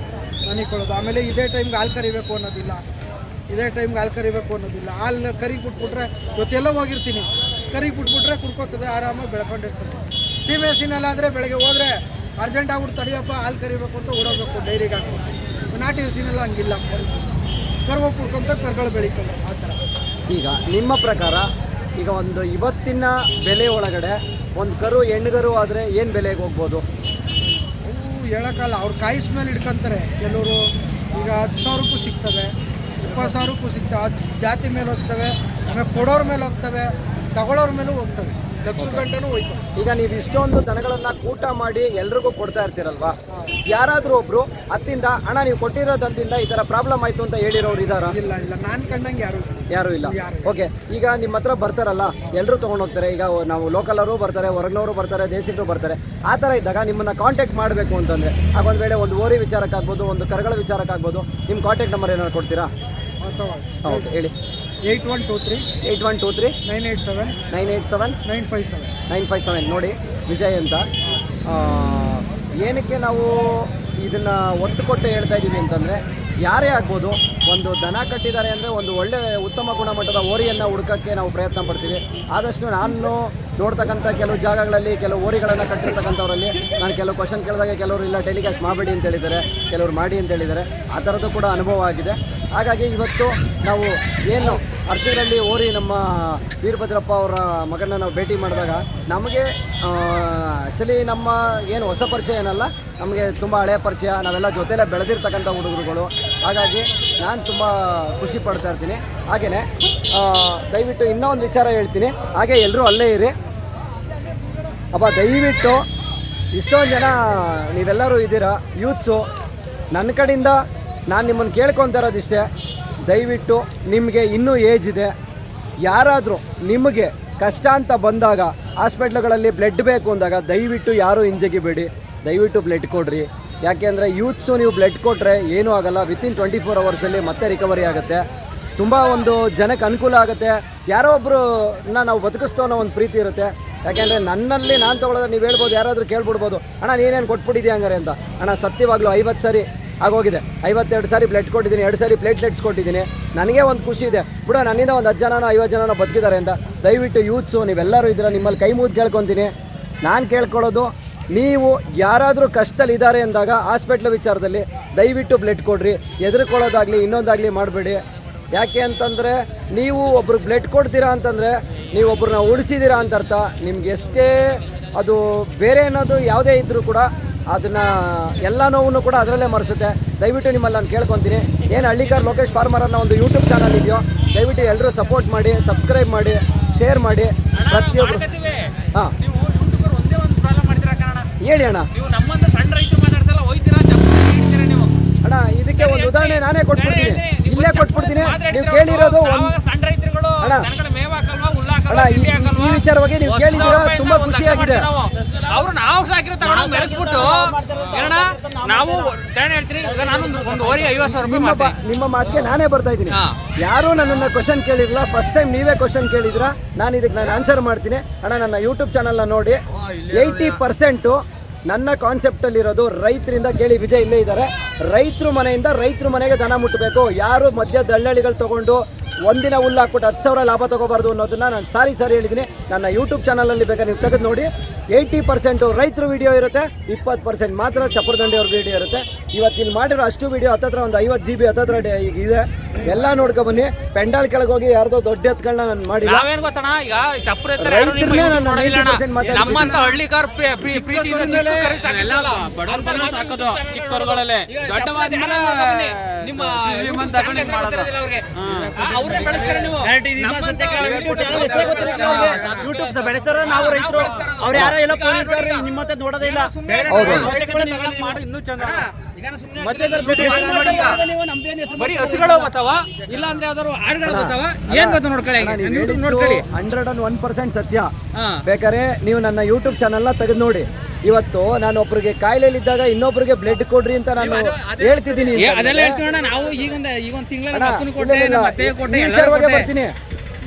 ಕೊಡೋದು. ಆಮೇಲೆ ಇದೇ ಟೈಮ್ಗೆ ಹಾಲು ಕರಿಬೇಕು ಅನ್ನೋದಿಲ್ಲ. ಇದೇ ಟೈಮ್ಗೆ ಹಾಲು ಕರಿಬೇಕು ಅನ್ನೋದಿಲ್ಲ. ಹಾಲು ಕರಿ ಬಿಟ್ಬಿಟ್ರೆ ಇವತ್ತೆಲ್ಲ ಹೋಗಿರ್ತೀನಿ. ಕರಿ ಬಿಟ್ಬಿಟ್ರೆ ಕುಡ್ಕೋತದೆ, ಆರಾಮಾಗಿ ಬೆಳ್ಕೊಂಡಿರ್ತದೆ ಸೀಮೆ ಅಂದರೆ ಬೆಳಗ್ಗೆ ಹೋದರೆ ಅರ್ಜೆಂಟ್ ಆಗ್ಬಿಟ್ಟು ತಡಿಯಪ್ಪ ಹಾಲು ಕರಿಬೇಕು ಅಂತ ಓಡೋಗ್ಬೇಕು, ಡೈರಿಗೆ ಹಾಕ್ಬಿಟ್ಟು. ನಾಟಿ ಹಸಿನೆಲ್ಲ ಹಂಗಿಲ್ಲ. ಕರ್ವ ಕುಡ್ಕೊಂತ ಕರ್ಗಳು ಬೆಳೀತಾರೆ ಆ ಥರ. ಈಗ ನಿಮ್ಮ ಪ್ರಕಾರ ಈಗ ಒಂದು ಇವತ್ತಿನ ಬೆಲೆ ಒಳಗಡೆ ಒಂದು ಕರು ಹೆಣ್ಗರು ಆದರೆ ಏನು ಬೆಲೆಗೆ ಹೋಗ್ಬೋದು? ಅವು ಹೇಳೋಕ್ಕಲ್ಲ ಅವ್ರು ಕಾಯಿಸ್ ಮೇಲೆ ಹಿಡ್ಕೊಂತಾರೆ. ಕೆಲವರು ಈಗ ಹತ್ತು ಸಾವಿರಕ್ಕೂ ಸಿಗ್ತವೆ ಇಪ್ಪತ್ತು ಸಾವಿರಕ್ಕೂ ಸಿಗ್ತವೆ ಹತ್ತು ಜಾತಿ ಮೇಲೆ ಹೋಗ್ತವೆ ಆಮೇಲೆ ಕೊಡೋರ ಮೇಲೆ ಹೋಗ್ತವೆ ತಗೊಳ್ಳೋರ ಮೇಲೂ ಹೋಗ್ತವೆ. ಲಕ್ಷ ಗಂಟೆನೂ ಹೋಯ್ತವೆ ಈಗ ನೀವು ಇಷ್ಟೊಂದು ದನಗಳನ್ನು ಕೂಟ ಮಾಡಿ ಎಲ್ರಿಗೂ ಕೊಡ್ತಾ ಇರ್ತೀರಲ್ವಾ? ಯಾರಾದರೂ ಒಬ್ರು ಅತ್ತಿಂದ ಹಣ ನೀವು ಕೊಟ್ಟಿರೋ ದಂತಿಂದ ಈ ಥರ ಪ್ರಾಬ್ಲಮ್ ಆಯಿತು ಅಂತ ಹೇಳಿರೋರು ಇದಾರ? ಇಲ್ಲ ಇಲ್ಲ. ನಾನು ಕಂಡಂಗೆ ಯಾರು ಇಲ್ಲ. ಯಾರು ಇಲ್ಲ. ಓಕೆ ಈಗ ನಿಮ್ಮ ಹತ್ರ ಬರ್ತಾರಲ್ಲ ಎಲ್ಲರೂ ತೊಗೊಂಡು ಹೋಗ್ತಾರೆ. ಈಗ ನಾವು ಲೋಕಲರು ಬರ್ತಾರೆ ಹೊರಗಿನವರು ಬರ್ತಾರೆ ದೇಶಿಗರು ಬರ್ತಾರೆ. ಆ ಥರ ಇದ್ದಾಗ ನಿಮ್ಮನ್ನ ಕಾಂಟ್ಯಾಕ್ಟ್ ಮಾಡಬೇಕು ಅಂತಂದರೆ ಆಗ ಒಂದು ವೇಳೆ ಒಂದು ಓರಿ ವಿಚಾರಕ್ಕಾಗ್ಬೋದು ಒಂದು ಕರಗಳ ವಿಚಾರಕ್ಕಾಗ್ಬೋದು ನಿಮ್ಮ ಕಾಂಟ್ಯಾಕ್ಟ್ ನಂಬರ್ ಏನಾದ್ರು ಕೊಡ್ತೀರಾ? ಓಕೆ ಹೇಳಿ. Eight one two three. Eight one two three. Nine eight seven. Nine eight seven. Nine five seven. Nine five seven. ನೋಡಿ ವಿಜಯ್ ಅಂತ. ಏನಕ್ಕೆ ನಾವು ಇದನ್ನು ಒತ್ತು ಕೊಟ್ಟು ಹೇಳ್ತಾ ಇದ್ದೀವಿ ಅಂತಂದರೆ ಯಾರೇ ಆಗ್ಬೋದು, ಒಂದು ದನ ಕಟ್ಟಿದ್ದಾರೆ ಅಂದರೆ ಒಂದು ಒಳ್ಳೆ ಉತ್ತಮ ಗುಣಮಟ್ಟದ ಓರಿಯನ್ನು ಹುಡುಕಕ್ಕೆ ನಾವು ಪ್ರಯತ್ನ ಪಡ್ತೀವಿ. ಆದಷ್ಟು ನಾನು ನೋಡ್ತಕ್ಕಂಥ ಕೆಲವು ಜಾಗಗಳಲ್ಲಿ ಕೆಲವು ಓರಿಗಳನ್ನು ಕಟ್ಟಿರ್ತಕ್ಕಂಥವರಲ್ಲಿ ನಾನು ಕೆಲವು ಕ್ವಶನ್ ಕೇಳಿದಾಗ ಕೆಲವರು ಇಲ್ಲ ಟೆಲಿಕಾಸ್ಟ್ ಮಾಡಬೇಡಿ ಅಂತ ಹೇಳಿದ್ದಾರೆ, ಕೆಲವರು ಮಾಡಿ ಅಂತ ಹೇಳಿದ್ದಾರೆ. ಆ ಥರದ್ದು ಕೂಡ ಅನುಭವ ಆಗಿದೆ. ಹಾಗಾಗಿ ಇವತ್ತು ನಾವು ಏನು ಅರ್ಜಿಗಳಲ್ಲಿ ಓರಿ ನಮ್ಮ ವೀರಭದ್ರಪ್ಪ ಅವರ ಮಗನ ನಾವು ಭೇಟಿ ಮಾಡಿದಾಗ ನಮಗೆ ಆ್ಯಕ್ಚುಲಿ ನಮ್ಮ ಏನು ಹೊಸ ಪರಿಚಯ ಏನಲ್ಲ, ನಮಗೆ ತುಂಬ ಹಳೆಯ ಪರಿಚಯ, ನಾವೆಲ್ಲ ಜೊತೆಯಲ್ಲೇ ಬೆಳೆದಿರ್ತಕ್ಕಂಥ ಹುಡುಗರುಗಳು. ಹಾಗಾಗಿ ನಾನು ತುಂಬ ಖುಷಿ ಪಡ್ತಾ ಇರ್ತೀನಿ. ಹಾಗೆಯೇ ದಯವಿಟ್ಟು ಇನ್ನೂ ಒಂದು ವಿಚಾರ ಹೇಳ್ತೀನಿ. ಹಾಗೆ ಎಲ್ಲರೂ ಅಲ್ಲೇ ಇರಿ. ಅಪ್ಪ ದಯವಿಟ್ಟು ಇಷ್ಟೊಂದು ಜನ ನೀವೆಲ್ಲರೂ ಇದ್ದೀರಾ? ಯೂತ್ಸು ನನ್ನ ಕಡೆಯಿಂದ ನಾನು ನಿಮ್ಮನ್ನು ಕೇಳ್ಕೊತಾ ಇರೋದಿಷ್ಟೇ ದಯವಿಟ್ಟು ನಿಮಗೆ ಇನ್ನೂ ಏಜ್ ಇದೆ. ಯಾರಾದರೂ ನಿಮಗೆ ಕಷ್ಟ ಅಂತ ಬಂದಾಗ, ಹಾಸ್ಪಿಟ್ಲ್ಗಳಲ್ಲಿ ಬ್ಲಡ್ ಬೇಕು ಅಂದಾಗ ದಯವಿಟ್ಟು ಯಾರೂ ಹಿಂಜಗಿಬೇಡಿ. ದಯವಿಟ್ಟು ಬ್ಲಡ್ ಕೊಡ್ರಿ. ಯಾಕೆಂದರೆ ಯೂತ್ಸು ನೀವು ಬ್ಲಡ್ ಕೊಟ್ಟರೆ ಏನೂ ಆಗಲ್ಲ. ವಿತಿನ್ ಟ್ವೆಂಟಿ ಫೋರ್ ಅವರ್ಸಲ್ಲಿ ಮತ್ತೆ ರಿಕವರಿ ಆಗುತ್ತೆ. ತುಂಬ ಒಂದು ಜನಕ್ಕೆ ಅನುಕೂಲ ಆಗುತ್ತೆ. ಯಾರೋ ಒಬ್ಬರನ್ನ ನಾವು ಬದುಕಿಸ್ತೋ ಅನ್ನೋ ಒಂದು ಪ್ರೀತಿ ಇರುತ್ತೆ. ಯಾಕೆಂದರೆ ನನ್ನಲ್ಲಿ ನಾನು ತೊಗೊಳೋದ್ರೆ ನೀವು ಹೇಳ್ಬೋದು, ಯಾರಾದರೂ ಕೇಳ್ಬಿಡ್ಬೋದು. ಅಣ್ಣ, ನೀನೇನು ಕೊಟ್ಬಿಟ್ಟಿದ್ಯಾ ಹಂಗಾರೆ? ಅಂತ. ಅಣ್ಣ, ಸತ್ಯವಾಗ್ಲೂ ಐವತ್ತು ಸರಿ ಆಗೋಗಿದೆ. ಐವತ್ತೆರಡು ಸಾರಿ ಬ್ಲಡ್ ಕೊಟ್ಟಿದ್ದೀನಿ, ಎರಡು ಸಾರಿ ಪ್ಲೇಟ್ಲೆಟ್ಸ್ ಕೊಟ್ಟಿದ್ದೀನಿ. ನನಗೆ ಒಂದು ಖುಷಿ ಇದೆ. ಬಿಡ, ನನ್ನಿಂದ ಒಂದು ಹತ್ತು ಜನನೋ, ಐವತ್ತು ಜನನೋ ಬದುಕಿದ್ದಾರೆ ಅಂತ. ದಯವಿಟ್ಟು ಯೂತ್ಸು ನೀವೆಲ್ಲರೂ ಇದ್ದೀರ ನಿಮ್ಮಲ್ಲಿ ಕೈ ಮುಗಿದು ಕೇಳ್ಕೊತೀನಿ. ನಾನು ಕೇಳ್ಕೊಳ್ಳೋದು, ನೀವು ಯಾರಾದರೂ ಕಷ್ಟದಲ್ಲಿದ್ದಾರೆ ಅಂದಾಗ ಹಾಸ್ಪಿಟ್ಲ್ ವಿಚಾರದಲ್ಲಿ ದಯವಿಟ್ಟು ಬ್ಲಡ್ ಕೊಡ್ರಿ. ಎದುರುಕೊಳ್ಳೋದಾಗಲಿ, ಇನ್ನೊಂದಾಗಲಿ ಮಾಡಬೇಡಿ. ಯಾಕೆ ಅಂತಂದರೆ, ನೀವು ಒಬ್ಬರು ಬ್ಲಡ್ ಕೊಡ್ತೀರಾ ಅಂತಂದರೆ, ನೀವು ಒಬ್ರನ್ನ ಉಳಿಸಿದ್ದೀರಾ ಅಂತ ಅರ್ಥ. ನಿಮ್ಗೆ ಎಷ್ಟೇ ಅದು ಬೇರೆ ಅನ್ನೋದು ಯಾವುದೇ ಇದ್ದರೂ ಕೂಡ ಅದನ್ನು ಎಲ್ಲ ನೋವನ್ನು ಕೂಡ ಅದರಲ್ಲೇ ಮರೆಸುತ್ತೆ. ದಯವಿಟ್ಟು ನಿಮ್ಮಲ್ಲಿ ನಾನು ಕೇಳ್ಕೊತೀನಿ. ಏನು ಹಳ್ಳಿಕಾರ್ ಲೋಕೇಶ್ ಫಾರ್ಮರ್ ಅನ್ನೋ ಒಂದು ಯೂಟ್ಯೂಬ್ ಚಾನಲ್ ಇದೆಯೋ ದಯವಿಟ್ಟು ಎಲ್ಲರೂ ಸಪೋರ್ಟ್ ಮಾಡಿ ಸಬ್ಸ್ಕ್ರೈಬ್ ಮಾಡಿ ಶೇರ್ ಮಾಡಿ. ಪ್ರತಿಯೊಬ್ಬರು ಹಾಂ. ಹೇಳಿ ಅಣ್ಣ. ಅಣ್ಣ ಇದಕ್ಕೆ ಒಂದು ಉದಾಹರಣೆ ನಾನೇ ಕೊಟ್ಬಿಡ್ತೀನಿ. ಇಲ್ಲೇ ಕೊಟ್ಬಿಡ್ತೀನಿ. ನೀವು ಕೇಳಿರೋದು ಅಣ್ಣ. ನನ್ನ ಕಡೆ ಮೇವ್ ಹಾಕಲ್ವಾ ಹುಲ್ಲು ಅಣ್ಣ ಹಾಕಲ್ವಾ ಈ ವಿಚಾರವಾಗಿ ನೀವು ಕೇಳಿದ್ರು ಕೇಳಿದ್ದೀರಾ? ತುಂಬಾ ಖುಷಿಯಾಗಿದೆ. ಅವ್ರು ನಾವು ಸಾಕಿರೋ ತಗೊಂಡು ಮೆರೆಸ್ಬಿಟ್ಟು ಏನಣ್ಣ ನಾವು ಕಾರಣ ಹೇಳ್ತೀನಿ ಈಗ ನಾನು ಒಂದು- ಓರಿ ಐವತ್ತು ಸಾವಿರ ರೂಪಾಯಿ ನಿಮ್ಮ ಮಾಡ್ತೀನಿ. ನಿಮ್ಮ ಮಾತಿಗೆ ನಾನೇ ಬರ್ತಾ ಇದ್ದೀನಿ. ಯಾರೂ ನನ್ನನ್ನು ಕ್ವಶನ್ ಕೇಳಿರಲ್ಲ ಫಸ್ಟ್ ಟೈಮ್ ನೀವೇ ಕ್ವಶನ್ ಕೇಳಿದ್ರ ನಾನು ಇದಕ್ಕೆ ನಾನು ಆನ್ಸರ್ ಮಾಡ್ತೀನಿ. ಅಣ್ಣ ನನ್ನ ಯೂಟ್ಯೂಬ್ ಚಾನಲ್ನ ನೋಡಿ. ಏಯ್ಟಿ ಪರ್ಸೆಂಟು ನನ್ನ ಕಾನ್ಸೆಪ್ಟಲ್ಲಿರೋದು ರೈತರಿಂದ ಕೇಳಿ ವಿಜಯ್ ಇಲ್ಲೇ ಇದ್ದಾರೆ. ರೈತರು ಮನೆಯಿಂದ ರೈತರು ಮನೆಗೆ ದನ ಮುಟ್ಟಬೇಕು ಯಾರು ಮಧ್ಯ ದಳ್ಳಾಳಿಗಳು ತಗೊಂಡು ಒಂದಿನ ಹುಲ್ಲು ಹಾಕ್ಬಿಟ್ಟು ಹತ್ತು ಸಾವಿರ ಲಾಭ ತೊಗೋಬಾರ್ದು ಅನ್ನೋದನ್ನ ನಾನು ಸಾರಿ ಸಾರಿ ಹೇಳಿದ್ದೀನಿ. ನನ್ನ ಯೂಟ್ಯೂಬ್ ಚಾನಲಲ್ಲಿ ಬೇಕಾದ್ರೆ ನೀವು ತೆಗೆದು ನೋಡಿ ಏಯ್ಟಿ ಪರ್ಸೆಂಟು ರೈತರು ವೀಡಿಯೋ ಇರುತ್ತೆ, ಇಪ್ಪತ್ತು ಪರ್ಸೆಂಟ್ ಮಾತ್ರ ಚಪ್ಪರದಂಡಿಯವ್ರ ವೀಡಿಯೋ ಇರುತ್ತೆ. ಇವತ್ತು ಇಲ್ಲಿ ಮಾಡಿರೋ ಅಷ್ಟು ವೀಡಿಯೋ ಹತ್ತತ್ರ ಒಂದು ಐವತ್ತು ಜಿ ಬಿ ಹತ್ತತ್ರ ಈಗ ಇದೆ. ಎಲ್ಲ ನೋಡ್ಕೊ ಬನ್ನಿ. ಪೆಂಡಾಲ್ ಕೆಳಗೆ ಹೋಗಿ ಯಾರ್ದೋ ದೊಡ್ಡ ಎತ್ಗಳನ್ನ ನಾನು ಮಾಡಿ ನಾವೇನ್ ಗೊತ್ತಣ್ಣ? ಈಗ ಚಪ್ರ ಎತ್ತರ ರೈತರನ್ನೇ ನಾನು 90% ಮಾತಾಡ್ಸಿದ್ದೀನಿ. ನಮ್ಮಂತ ಹಳ್ಳಿಕಾರ್ ಪ್ರೀ- ಪ್ರೀ- ಪ್ರೀತಿಯಿಂದ ಚಿಕ್ಕ ಕರು ಎಲ್ಲ ಸಾಕಿದ್ವಲ್ಲ. ಬಡವ್ರ ಬಂದ್ರು ಸಾಕೋದು. ಚಿಕ್ಕ ಕರುಗಳಲ್ಲೇ ಈಗ ದೊಡ್ಡವಾದ್ಮೇಲೆ ನಿಮ್ಮ ಶ್ರೀಮಂತ ತಗೊಂಡು ಇದ್ ಮಾಡೋದು. ಅವ್ರೇ ಬೆಳೆಸ್ತಾರೆ ನೀವು. ಯೂಟ್ಯೂಬ್ ಬೆಳೆಸ್ತಾರ ನಾವು ರೈತರು. ಅವ್ರು ಯಾರೋ ಎಲ್ಲ ನಿಮ್ಮತ್ತೆ ನೋಡೋದೇ ಇಲ್ಲ. ಇನ್ನೂ ಚಂದ ಬರೀ ಹಸುಗಳು ಬರ್ತಾವ ಇಲ್ಲ ಅಂದ್ರೆ ಯಾವ್ದಾದ್ರು ಆಡುಗಳು ಬರ್ತಾವ ಏನ್ ಗೊತ್ತ ನೋಡ್ಕೊಳ್ಳಿ ನೋಡ್ಕೊಳ್ಳಿ. ಹಂಡ್ರೆಡ್ ಅಂಡ್ ಒನ್ ಪರ್ಸೆಂಟ್ ಸತ್ಯ. ಬೇಕಾದ್ರೆ ನೀವು ನನ್ನ ಯೂಟ್ಯೂಬ್ ಚಾನಲ್ನ ತೆಗೆದು ನೋಡಿ. ಇವತ್ತು ನಾನು ಒಬ್ಬರಿಗೆ ಇದ್ದಾಗ ಇನ್ನೊಬ್ಬರಿಗೆ ಬ್ಲಡ್ ಕೊಡ್ರಿ ಅಂತ ನಾನು ಹೇಳ್ತಿದ್ದೀನಿ ಅದೆಲ್ಲ ಹೇಳ್ತೀವಿ ನಾವು ಈಗ ಒಂದು ಈಗ ಒಂದು ಇಲ್ಲ, ಕೊಟ್ಟೆ ಬರ್ತೀನಿ.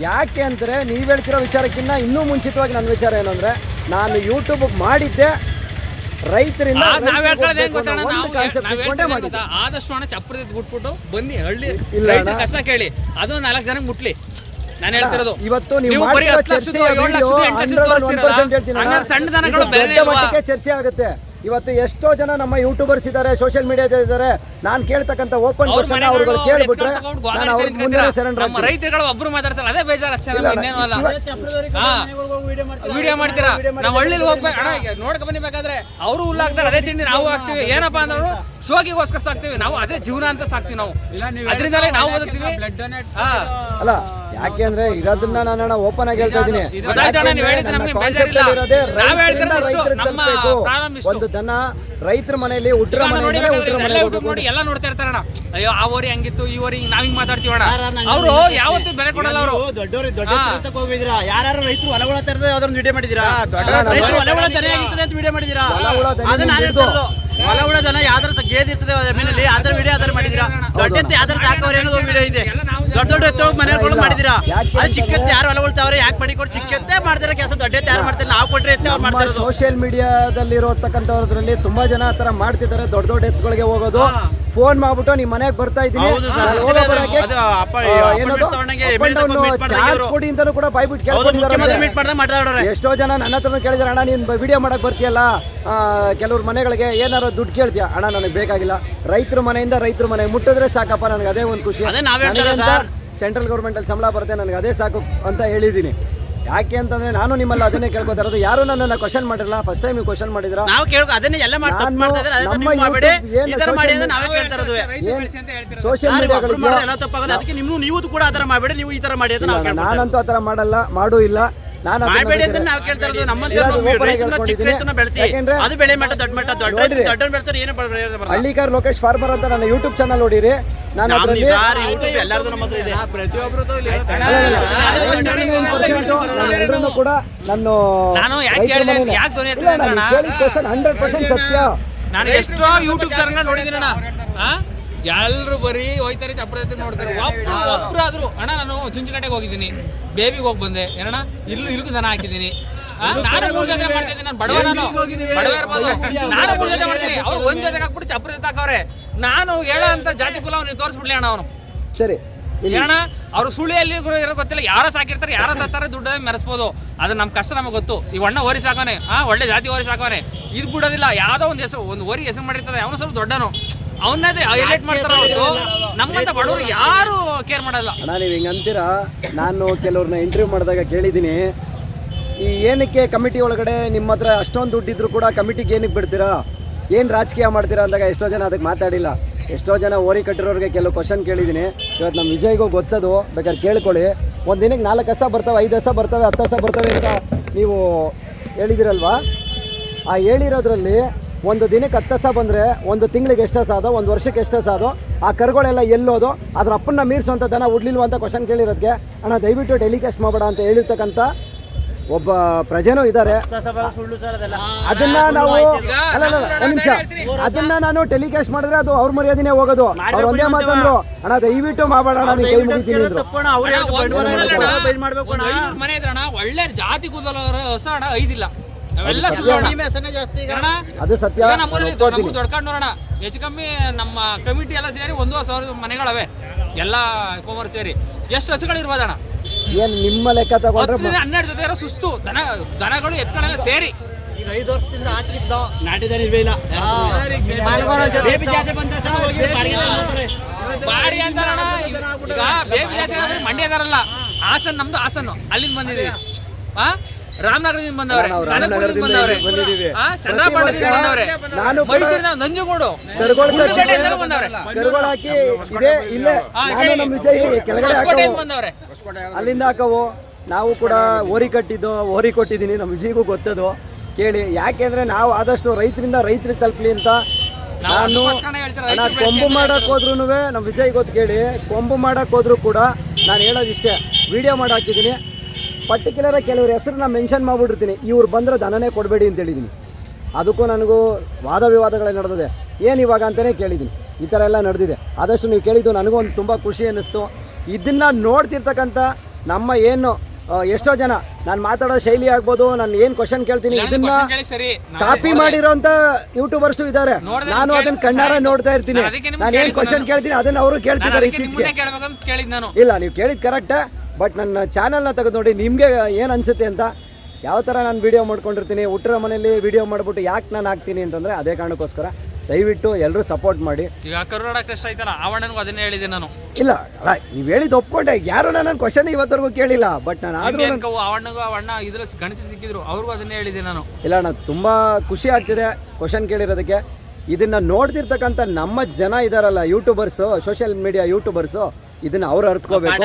ಯಾಕೆ ಅಂದ್ರೆ ನೀವ್ ಹೇಳ್ತಿರೋ ವಿಚಾರಕ್ಕಿಂತ ಇನ್ನೂ ಮುಂಚಿತವಾಗಿ ನನ್ನ ವಿಚಾರ ಏನಂದ್ರೆ ನಾನು ಯೂಟ್ಯೂಬ್ ಮಾಡಿದ್ದೆ ರೈತರಿಂದ ನಾವ್ ಗೊತ್ತಣ್ಣ? ನಾವು ಗೊತ್ತಾ? ಆದಷ್ಟು ಹಣ ಚಪ್ರದ ಬಿಟ್ಬಿಟ್ಟು ಬನ್ನಿ ಹಳ್ಳಿ ರೈತರ ಕಷ್ಟ ಕೇಳಿ. ಅದು ನಾಲ್ಕು ಜನಕ್ಕೆ ಮುಟ್ಲಿ. ನಾನು ಹೇಳ್ತಿರೋದು ಇವತ್ತು ನೀವು ಬರೀ ಹತ್ತು ಏಳು ಎಂಟು ತೋರಿಸ್ತೀರಲ್ಲ? ಹಂಗಾರೆ ಸಣ್ಣ ದನಗಳು ಚರ್ಚೆ ಆಗುತ್ತೆ. ಇವತ್ತು ಎಷ್ಟೋ ಜನ ನಮ್ಮ ಯೂಟ್ಯೂಬರ್ಸ್ ಇದ್ದಾರೆ ಸೋಷಿಯಲ್ ಮೀಡಿಯಾದ ಇದ್ದಾರೆ. ನಾನು ಕೇಳ್ತಕ್ಕಂಥ ಓಪನ್ ಅವ್ರ ಕ್ವಶನ್ ಅವ್ರುಗಳು ಕೇಳ್ಬಿಟ್ರೆ ನಾನು ಅವ್ರಿಗೆ ಮುಂದೆ ಸರೆಂಡರ್ ನಮ್ಮ ರೈತರುಗಳು ಒಬ್ರು ಮಾತಾಡ್ತಾರೆ ಅದೇ ಬೇಜಾರು ಅಷ್ಟೇ ನಮ್ಗೆ ಇನ್ನೇನು ಅಲ್ಲ. ಹಾ ವಿಡಿಯೋ ಮಾಡ್ತಾರೆ ವಿಡಿಯೋ ಮಾಡ್ತೀರಾ? ನಾವು ಹಳ್ಳಿಲಿ ಹೋಗ್ಬೇಕು ಅಣ್ಣ ಈಗ ನೋಡ್ಕ ಬನ್ನಿ ಬೇಕಾದ್ರೆ ಅವರು ಹುಲ್ಲು ಹಾಕ್ತಾರೆ ಅದೇ ತಿಂಡಿ ನಾವು ಹಾಕ್ತೀವಿ. ಏನಪ್ಪಾ ಅಂದ್ರೆ ಶೋಕಿಗೋಸ್ಕರ ಸಾಕ್ತಿವಿ. ನಾವು ಅದೇ ಜೀವನ ಅಂತ ಸಾಕ್ತಿವಿ ನಾವು. ಅದರಿಂದಲೇ ನಾವು ಓದುತ್ತೀವಿ. ಬ್ಲಡ್ ಡೊನೇಟ್ ಅಲ್ಲ ಯಾಕೆಂದ್ರೆ ಇರೋದನ್ನ ನಾನು ಓಪನ್ ಆಗಿ ಹೇಳ್ತಾ ಇದ್ದೀನಿ. ಗೊತ್ತಾಯ್ತು ಅಣ್ಣ, ನೀವು ಹೇಳಿದ್ದು ನಮ್ಗೆ ಬೇಜಾರಿಲ್ಲ. ನಾವ್ ಹೇಳ್ತಿರೋದು ಇಷ್ಟು, ನಮ್ಮ ಪ್ರಾರಂಭ ಒಂದು ದನ ರೈತರ ಮನೆಯಲ್ಲಿ ಹುಟ್ಟರ ನೋಡಿ ಎಲ್ಲ ಯೂಟ್ಯೂಬ್ ನೋಡಿ ಎಲ್ಲ ನೋಡ್ತಾ ಇರ್ತಾರಣ ಅಯ್ಯೋ ಆ ಓರಿ ಹಂಗಿತ್ತು ಈ ಓರಿ ಹಿಂಗ್ ನಾವ್ ಹಿಂಗ್ ಮಾತಾಡ್ತೀವಿ ಅವ್ರು ನಂಗೆ ಅವರು. ಯಾವತ್ತೂ ಬೆಲೆ ಕೊಡಲ್ಲ ಅವರು. ದೊಡ್ಡವರು ದೊಡ್ಡ ಹಾ. ತನಕ ಹೋಗಿದ್ದೀರಾ? ಯಾರು ರೈತರು ಹೊಲ ತರದ ಯಾವ್ದಾದ್ರು ವಿಡಿಯೋ ಮಾಡಿದಿರಾ ರೈತರು ಹೊಲ ಆಗಿರ್ತದೆ ಅಂತ ವಿಡಿಯೋ ಮಾಡಿದಿರಾ ಅದನ್ನ ಜನ. ಹೊಲ ಉಳ ದನ ಯಾವ್ದಾರ ಗೇದ್ ಇರ್ತದೆ ಜಮೀನಲ್ಲಿ ಅದ್ರ ವಿಡಿಯೋ ಅದ್ರ ಮಾಡಿದಿರಾ ದೊಡ್ಡ ಎತ್ತು ಯಾವ್ದಾರ ಸಾಕವ್ರ ಅನ್ನೋದು ವಿಡಿಯೋ ಇದೆ. ದೊಡ್ಡ ದೊಡ್ಡ ಎತ್ತು ಮನೆಗಳು ಮಾಡಿದಿರಾ ಅದು ಚಿಕ್ಕ ಎತ್ತು ಯಾರು ಹೊಲ ಉಳ್ತಾವ್ರೆ? ಯಾಕೆ ಮಾಡಿ ಕೊಟ್ಟು ಚಿಕ್ಕ ಎತ್ತೇ ಮಾಡ್ತಾರೆ ಕೆಲಸ? ದೊಡ್ಡ ಎತ್ತು ಯಾರು ಮಾಡ್ತಾರೆ ನಾವು ಕೊಟ್ರೆ ಎತ್ತೆ ಅವ್ರು ಮಾಡ್ತಾರೆ ಸೋಷಿಯಲ್ ಮೀಡಿಯಾದಲ್ಲಿ ಮೀಡಿಯಾದಲ್ಲಿರೋತಕ್ಕಂಥದ್ರಲ್ಲಿ ತುಂಬಾ ಜನ ಆ ಥರ ಮಾಡ್ತಿದ್ದಾರೆ. ದೊಡ್ಡ ದೊಡ್ಡ ಎತ್ತುಗಳಿಗೆ ಹೋಗೋದು. ಫೋನ್ ಮಾಡ್ಬಿಟ್ಟು ನಿಮ್ಮ ಮನೆಗೆ ಬರ್ತಾ ಇದ್ದೀನಿ. ಚಾರ್ಜ್ ಕೊಡಿ ಅಂತಾನು ಕೂಡ ಬಾಯ್ಬಿಟ್ಟು ಕೇಳ್ಕೊಂಡಿದ್ದಾರೆ ಎಷ್ಟೋ ಜನ ನನ್ನ ಹತ್ರ ಕೇಳಿದಾರೆ ಅಣ್ಣ ನೀನು ವಿಡಿಯೋ ಮಾಡಕ್ ಬರ್ತೀಯಲ್ಲ? ಕೆಲವ್ರ ಮನೆಗಳಿಗೆ ಏನಾರು ದುಡ್ಡು ಕೇಳ್ತೀಯ? ಅಣ್ಣ ನನಗೆ ಬೇಕಾಗಿಲ್ಲ. ರೈತರ ಮನೆಯಿಂದ ರೈತರ ಮನೆಗೆ ಮುಟ್ಟಿದ್ರೆ ಸಾಕಪ್ಪ ನನಗೆ ಅದೇ ಒಂದು ಖುಷಿ. ಸೆಂಟ್ರಲ್ ಗೌರ್ಮೆಂಟ್ ಅಲ್ಲಿ ಸಂಬಳ ಬರುತ್ತೆ ನನಗೆ ಅದೇ ಸಾಕು ಅಂತ ಹೇಳಿದ್ದೀನಿ. ಯಾಕೆ ಅಂತಂದ್ರೆ ನಾನು ನಿಮ್ಮಲ್ಲಿ ಅದನ್ನೇ ಕೇಳ್ಕೊತಾ ಇರೋದು. ಯಾರು ನನ್ನನ್ನು ಕ್ವಶನ್ ಮಾಡಿರಲ್ಲ? ಫಸ್ಟ್ ಟೈಮ್ ನೀವು ಕ್ವಶನ್ ಮಾಡಿದ್ರ ನಾವು ಕೇಳ್ಕೊ ಅದನ್ನೇ ಎಲ್ಲ ಮಾಡಿ ತಪ್ಪು ಮಾಡ್ತಾ ಇದ್ದಾರೆ. ಅದೇ ತರ ನಮ್ಮ ನೀವು ಮಾಡಬೇಡಿ. ಈ ತರ ಮಾಡಿ ಅಂತ ನಾವೇ ಕೇಳ್ತಾ ಇರೋದು. ಸೋಷಿಯಲ್ ಮೀಡಿಯಾ ಎಲ್ಲ ತಪ್ಪಾಗೋದು ಅದಕ್ಕೆ ನಿಮ್ಮನ್ನು ನೀವು ಕೂಡ ಆ ತರ ಮಾಡಬೇಡಿ. ನೀವು ಈ ತರ ಮಾಡಿ ಅಂತ ನಾವು. ನಾನಂತೂ ಆ ತರ ಮಾಡಲ್ಲ ಮಾಡೂ ಇಲ್ಲ. ನಾನು ಮಾಡಬೇಡಿ ಅಂತ ನಾವು ಕೇಳ್ತಾ ಇರೋದು. ನಮ್ಮಂತ ಚಿಕ್ಕ. ರೈತನ ಬೆಳೆಸಿ. ಅದು ಬೆಳೆ ಮಟ್ಟ ದೊಡ್ಡ ಮಟ್ಟ ದೊಡ್ಡ. ದೊಡ್ಡ ಬೆಳೆಸೋರು ಏನು ಹಳ್ಳಿಕಾರ್ ಲೋಕೇಶ್ ಫಾರ್ಮರ್ ಅಂತ ನನ್ನ ಯೂಟ್ಯೂಬ್ ಚಾನಲ್ ನೋಡಿರಿ. ನಾನು ಅದರಲ್ಲಿ ಎಲ್ಲರದು ನಮ್ಮ ಹತ್ರ ಇದೆ. ಪ್ರತಿಯೊಬ್ಬರದ್ದು ಎಲ್ಲರನ್ನು ಕೂಡ ನಾನು ನಾನು ಯಾಕೆ ಹೇಳಿದೆ ಯಾಕೆ ಧ್ವನಿ ಎತ್ತಲ್ಲ ಹಂಡ್ರೆಡ್ ಪರ್ಸೆಂಟ್ ಸತ್ಯ. ನಾನು ಎಷ್ಟೋ ಯೂಟ್ಯೂಬ್ ಚಾನಲ್ ನೋಡಿದ್ದೀನಿ ಅಣ್ಣ ಆ? ಎಲ್ರು ಬರೀ ಹೋಯ್ತಾರೆ ಚಪ್ರದ ನೋಡ್ತಾರೆ. ಒಬ್ರು ಆದ್ರು ಅಣ್ಣ ನಾನು ಚುಂಚುಕಟ್ಟೆಗೆ ಹೋಗಿದ್ದೀನಿ. ಬೇಬಿಗೆ ಹೋಗಿ ಬಂದೆ. ಏನಣ್ಣ? ಇಲ್ಲೂ ಇಲ್ಗೂ ದನ ಹಾಕಿದ್ದೀನಿ. ನಾನು ಮೂರು ಜೊತೆ ನಾನು ಬಡವ ನಾನು ಬಡವ ಇರ್ಬೋದು. ನಾನು ಮೂರು ಜೊತೆ ಮಾಡ್ತೀನಿ. ಅವ್ರು ಒಂದ್ ಜೊತೆಗೆ ಹಾಕ್ಬಿಟ್ಟು ಚಪ್ರ ಹಾಕವ್ರೆ. ನಾನು ಹೇಳೋ ಅಂತ ಜಾತಿ ಕುಲ ಅವ್ನಿಗೆ ತೋರಿಸ್ಬಿಡ್ಲಿ ಅಣ್ಣ ಅವನು. ಸರಿ. ಏನಣ್ಣ? ಅವ್ರು ಸುಳಿಯಲ್ಲಿ ಇರೋದು ಗೊತ್ತಿಲ್ಲ. ಯಾರೋ ಸಾಕಿರ್ತಾರೆ ಯಾರೋ ಸತ್ತಾರೆ ದುಡ್ಡು ಮೆರೆಸ್ಬೋದು. ಅದು ನಮ್ ಕಷ್ಟ ನಮಗೆ ಗೊತ್ತು. ಈ ಒಣ್ಣ ಓರಿ ಸಾಕೋನೆ ಹಾ ಒಳ್ಳೆ ಜಾತಿ ಓರಿ ಸಾಕೋನೆ ಇದು ಬಿಡೋದಿಲ್ಲ. ಯಾವ್ದೋ ಒಂದು ಹೆಸರು ಒಂದು ಓರಿ ಹೆಸರು ಮಾಡಿರ್ತದೆ. ಅವನು ಸ್ವಲ್ಪ ದೊಡ್ಡನು. ಅವನ್ನೇ ಹೈಲೈಟ್ ಮಾಡ್ತಾರ ಹೊರತು ನಮ್ಮಂತ ಬಡವರು ಯಾರು ಕೇರ್ ಮಾಡಲ್ಲ. ಅಣ್ಣ ನೀವು ಹಿಂಗೆ ಅಂತೀರಾ? ನಾನು ಕೆಲವ್ರನ್ನ ಇಂಟರ್ವ್ಯೂ ಮಾಡಿದಾಗ ಕೇಳಿದ್ದೀನಿ. ಈ ಏನಕ್ಕೆ ಕಮಿಟಿ ಒಳಗಡೆ ನಿಮ್ಮ ಹತ್ರ ಅಷ್ಟೊಂದು ದುಡ್ಡಿದ್ರು ಕೂಡ ಕಮಿಟಿಗೆ ಏನಕ್ಕೆ ಬಿಡ್ತೀರಾ? ಏನು ರಾಜಕೀಯ ಮಾಡ್ತೀರಾ ಅಂದಾಗ ಎಷ್ಟೋ ಜನ ಅದಕ್ಕೆ ಮಾತಾಡಿಲ್ಲ. ಎಷ್ಟೋ ಜನ ಓರಿ ಕಟ್ಟಿರೋರಿಗೆ ಕೆಲವು ಕ್ವಶನ್ ಕೇಳಿದ್ದೀನಿ. ಇವತ್ತು ನಮ್ಮ ವಿಜಯ್ಗೂ ಗೊತ್ತದು. ಬೇಕಾದ್ರೆ ಕೇಳ್ಕೊಳ್ಳಿ. ಒಂದು ದಿನಕ್ಕೆ ನಾಲ್ಕು ಹಸ ಬರ್ತವೆ ಐದು ಹಸ ಬರ್ತವೆ ಹತ್ತು ಹಸ ಬರ್ತವೆ ಅಂತ ನೀವು ಹೇಳಿದಿರಲ್ವಾ? ಆ ಹೇಳಿರೋದ್ರಲ್ಲಿ ಒಂದು ದಿನಕ್ಕೆ ಹತ್ತು ಸಹ ಬಂದರೆ ಒಂದು ತಿಂಗಳಿಗೆ ಎಷ್ಟು ಸಾದೋ ಅದೋ ಒಂದು ವರ್ಷಕ್ಕೆ ಎಷ್ಟು ಸಾದೋ ಅದೋ. ಆ ಕರುಗಳೆಲ್ಲ ಎಲ್ಲೋದು. ಅದ್ರ ಅಪ್ಪನ್ನ ಮೀರಿಸುವಂಥ ದನ ಉಡ್ಲಿಲ್ವ ಅಂತ ಕ್ವಶನ್ ಕೇಳಿರೋದಕ್ಕೆ ಅಣ್ಣ ದಯವಿಟ್ಟು ಟೆಲಿಕಾಸ್ಟ್ ಮಾಡಬೇಡ ಅಂತ ಹೇಳಿರ್ತಕ್ಕಂಥ ಒಬ್ಬ ಪ್ರಜೆನೂ ಇದ್ದಾರೆ. ಅದನ್ನ ನಾವು ಅಲ್ಲ ಅಲ್ಲ, ನಿಮಿಷ. ಅದನ್ನ ನಾನು ಟೆಲಿಕಾಸ್ಟ್ ಮಾಡಿದ್ರೆ ಅದು ಅವ್ರ ಮರ್ಯಾದಿನೇ ಹೋಗೋದು. ಅವ್ರು ಒಂದೇ ಮಾತಂದ್ರು. ಅಣ್ಣ ದಯವಿಟ್ಟು ಮಾಡಬೇಡ ಅಣ್ಣ ನೀ ಕೈ ಮುಗಿತೀನಿ ಅಂದ್ರು. ತಪ್ಪೋಣ ಅವ್ರು ಅಣ್ಣ, ಒಂದು ಊರಲ್ಲಿ ಅಣ್ಣ, ಬೈಲ್ ಮಾಡ್ಬೇಕು ಒಂದು ಐನೂರು ಮನೆ ಇದ್ರಣ್ಣ ಒಳ್ಳೆ ಜಾತಿ ಕೂದಲ ಹೊಸ ಅಣ್ಣ ಐದಿಲ್ಲ. ಅವೆಲ್ಲ. ಜಾಸ್ತಿ ಅಣ್ಣ ಅದು ಸತ್ಯ. ಈಗ ನಮ್ಮೂರಲ್ಲಿ ಒಪ್ಕೊಳ್ತೀನಿ. ನಮ್ಮೂರು ದೊಡ್ಡ ನೋಡೋಣ. ಹೆಚ್ಚು ಕಮ್ಮಿ ನಮ್ಮ ಕಮಿಟಿ ಎಲ್ಲ ಸೇರಿ ಒಂದು ಸಾವಿರ ಮನೆಗಳವೆ. ಎಲ್ಲ ಕೋಮರ್ ಸೇರಿ. ಎಷ್ಟು ಹಸುಗಳಿರ್ಬೋದಣ್ಣ ಏನ್ ನಿಮ್ಮ ಲೆಕ್ಕ ತಗೊಂಡ್ರೆ ಹನ್ನೆರಡು ಜೊತೆ ಇರೋ ಸುಸ್ತು. ದನ ದನಗಳು ಎತ್ಕೊಂಡೆಲ್ಲ ಸೇರಿ. ಈಗ ಐದು ವರ್ಷದಿಂದ ಆಚೆಗಿದ್ದ ನಾಟಿದಾರೆ ಈಗ ಬೇಬಿ ಅಂದ್ರೆ ಮಂಡ್ಯದಾರಲ್ಲ ಹಾಸನ್ ನಮ್ದು ಹಾಸನ್ ಅಲ್ಲಿಂದ ಬಂದಿದೀವಿ ಆ? ರಾಮನಗರದಿಂದ ಬಂದವ್ರೆ. ನಾವು ರಾಮನಗರದಿಂದ ಬಂದವ್ರೆ. ಬಂದಿದ್ದೀವಿ. ಆ ಬಂದವ್ರೆ. ನಾನು ಕೂಡ- ಮೈಸೂರಿನ ನಂಜುಗೂಡು ಕರುಗಳು ಗುಂಡ್ಲುಪೇಟೆಯಿಂದಲೂ ಬಂದವ್ರೆ. ಕರುಗಳು ಹಾಕಿ ಇದೇ ಇಲ್ಲೇ. ಆ, ನಾನು ನಮ್ಮ ವಿಜಯ್ ಕೆಳಗಡೆ ಹೊಸಕೋಟೆಯಿಂದ ಹಾಕವು ಬಂದವ್ರೆ. ಅಲ್ಲಿಂದ ಹಾಕವು ನಾವು ಕೂಡ ಓರಿ ಕಟ್ಟಿದ್ದು ಓರಿ ಕೊಟ್ಟಿದ್ದೀನಿ. ನಮ್ಮ ವಿಜಯ್ಗೂ ಗೊತ್ತದು. ಕೇಳಿ. ಯಾಕೆಂದ್ರೆ ನಾವು ಆದಷ್ಟು ರೈತರಿಂದ ರೈತರಿಗೆ ತಲುಪಲಿ ಅಂತ ನಾನು ಹೇಳ್ತಾರೆ, ರೈತರು ಕೊಂಬು ಮಾಡಕ್ ಹೋದ್ರು ನಮ್ಮ ವಿಜಯ್ ಗೊತ್ತು ಕೇಳಿ. ಕೊಂಬು ಮಾಡಕ್ ಹೋದ್ರು ಕೂಡ ನಾನು ಹೇಳೋದಿಷ್ಟೇ. ವಿಡಿಯೋ ಮಾಡಿ ಹಾಕಿದ್ದೀನಿ. ಪರ್ಟಿಕ್ಯುಲರ್ ಕೆಲವ್ರ ಹೆಸರನ್ನ ಮೆನ್ಷನ್ ಮಾಡಿಬಿಟ್ಟಿರ್ತೀನಿ. ಇವ್ರು ಬಂದರೆ ಧನನೇ ಕೊಡಬೇಡಿ ಅಂತ ಹೇಳಿದ್ದೀನಿ ಅದಕ್ಕೂ ನನಗೂ ವಾದ ವಿವಾದಗಳೇ ನಡೆದಿದೆ. ಏನು ಇವಾಗ ಅಂತಲೇ ಕೇಳಿದ್ದೀನಿ ಈ ಥರ ಎಲ್ಲ ನಡೆದಿದೆ. ಆದಷ್ಟು ನೀವು ಕೇಳಿದ್ದು ನನಗೂ ಒಂದು ತುಂಬ ಖುಷಿ ಅನ್ನಿಸ್ತು. ಇದನ್ನು ನೋಡ್ತಿರ್ತಕ್ಕಂಥ ನಮ್ಮ ಏನು ಎಷ್ಟೋ ಜನ ನಾನು ಮಾತಾಡೋ ಶೈಲಿ ಆಗ್ಬೋದು ನಾನು ಏನು ಕ್ವಶನ್ ಕೇಳ್ತೀನಿ ಇದನ್ನ ಕಾಪಿ ಮಾಡಿರೋಂಥ ಯೂಟ್ಯೂಬರ್ಸು ಇದ್ದಾರೆ ನಾನು ಅದನ್ನು ಕಣ್ಣಾರ ನೋಡ್ತಾ ಇರ್ತೀನಿ. ನಾನು ಏನು ಕ್ವಶನ್ ಕೇಳ್ತೀನಿ ಅದನ್ನ ಅವರು ಕೇಳ್ತಿದ್ದಾರೆ ಇತ್ತೀಚೆಗೆ. ಇಲ್ಲ ನೀವು ಕೇಳಿದ ಕರೆಕ್ಟ್ ಬಟ್ ನನ್ನ ಚಾನಲ್ನ ತೆಗೆದು ನೋಡಿ ನಿಮಗೆ ಏನು ಅನಿಸುತ್ತೆ ಅಂತ ಯಾವ ಥರ ನಾನು ವೀಡಿಯೋ ಮಾಡ್ಕೊಂಡಿರ್ತೀನಿ ಹುಟ್ಟರ ಮನೇಲಿ ವಿಡಿಯೋ ಮಾಡಿಬಿಟ್ಟು ಯಾಕೆ ನಾನು ಹಾಕ್ತೀನಿ ಅಂತಂದರೆ ಅದೇ ಕಾರಣಕ್ಕೋಸ್ಕರ ದಯವಿಟ್ಟು ಎಲ್ಲರೂ ಸಪೋರ್ಟ್ ಮಾಡಿ. ಈಗ ಕರುನಾಡ ಕೃಷ್ಣ ಐತಲ್ಲ ಅವಣ್ಣನಿಗೂ ಅದನ್ನೇ ಹೇಳಿದೆ ನಾನು. ಇಲ್ಲ ಅಲ್ಲ ನೀವು ಹೇಳಿದ್ದು ಒಪ್ಕೊಂಡೆ. ಯಾರು ನನ್ನ ಕ್ವಶನ್ ಇವತ್ತರೆಗೂ ಕೇಳಿಲ್ಲ ಬಟ್ ನಾನು ಆದರೂ ಕವು ಅವಣ್ಣಗೂ ಅವಣ್ಣ ಇದ್ರ ಗಣಸಿ ಸಿಕ್ಕಿದ್ರು ಅವ್ರಿಗೂ ಅದನ್ನೇ ಹೇಳಿದೆ ನಾನು. ಇಲ್ಲ ಅಣ್ಣ ತುಂಬ ಖುಷಿ ಆಗ್ತಿದೆ ಕ್ವಶನ್ ಕೇಳಿರೋದಕ್ಕೆ. ಇದನ್ನು ನೋಡ್ತಿರ್ತಕ್ಕಂಥ ನಮ್ಮ ಜನ ಇದ್ದಾರಲ್ಲ ಯೂಟ್ಯೂಬರ್ಸು ಸೋಷಿಯಲ್ ಮೀಡಿಯಾ ಯೂಟ್ಯೂಬರ್ಸು ಇದನ್ನ ಅವ್ರು ಅರ್ತ್ಕೋಬೇಕು.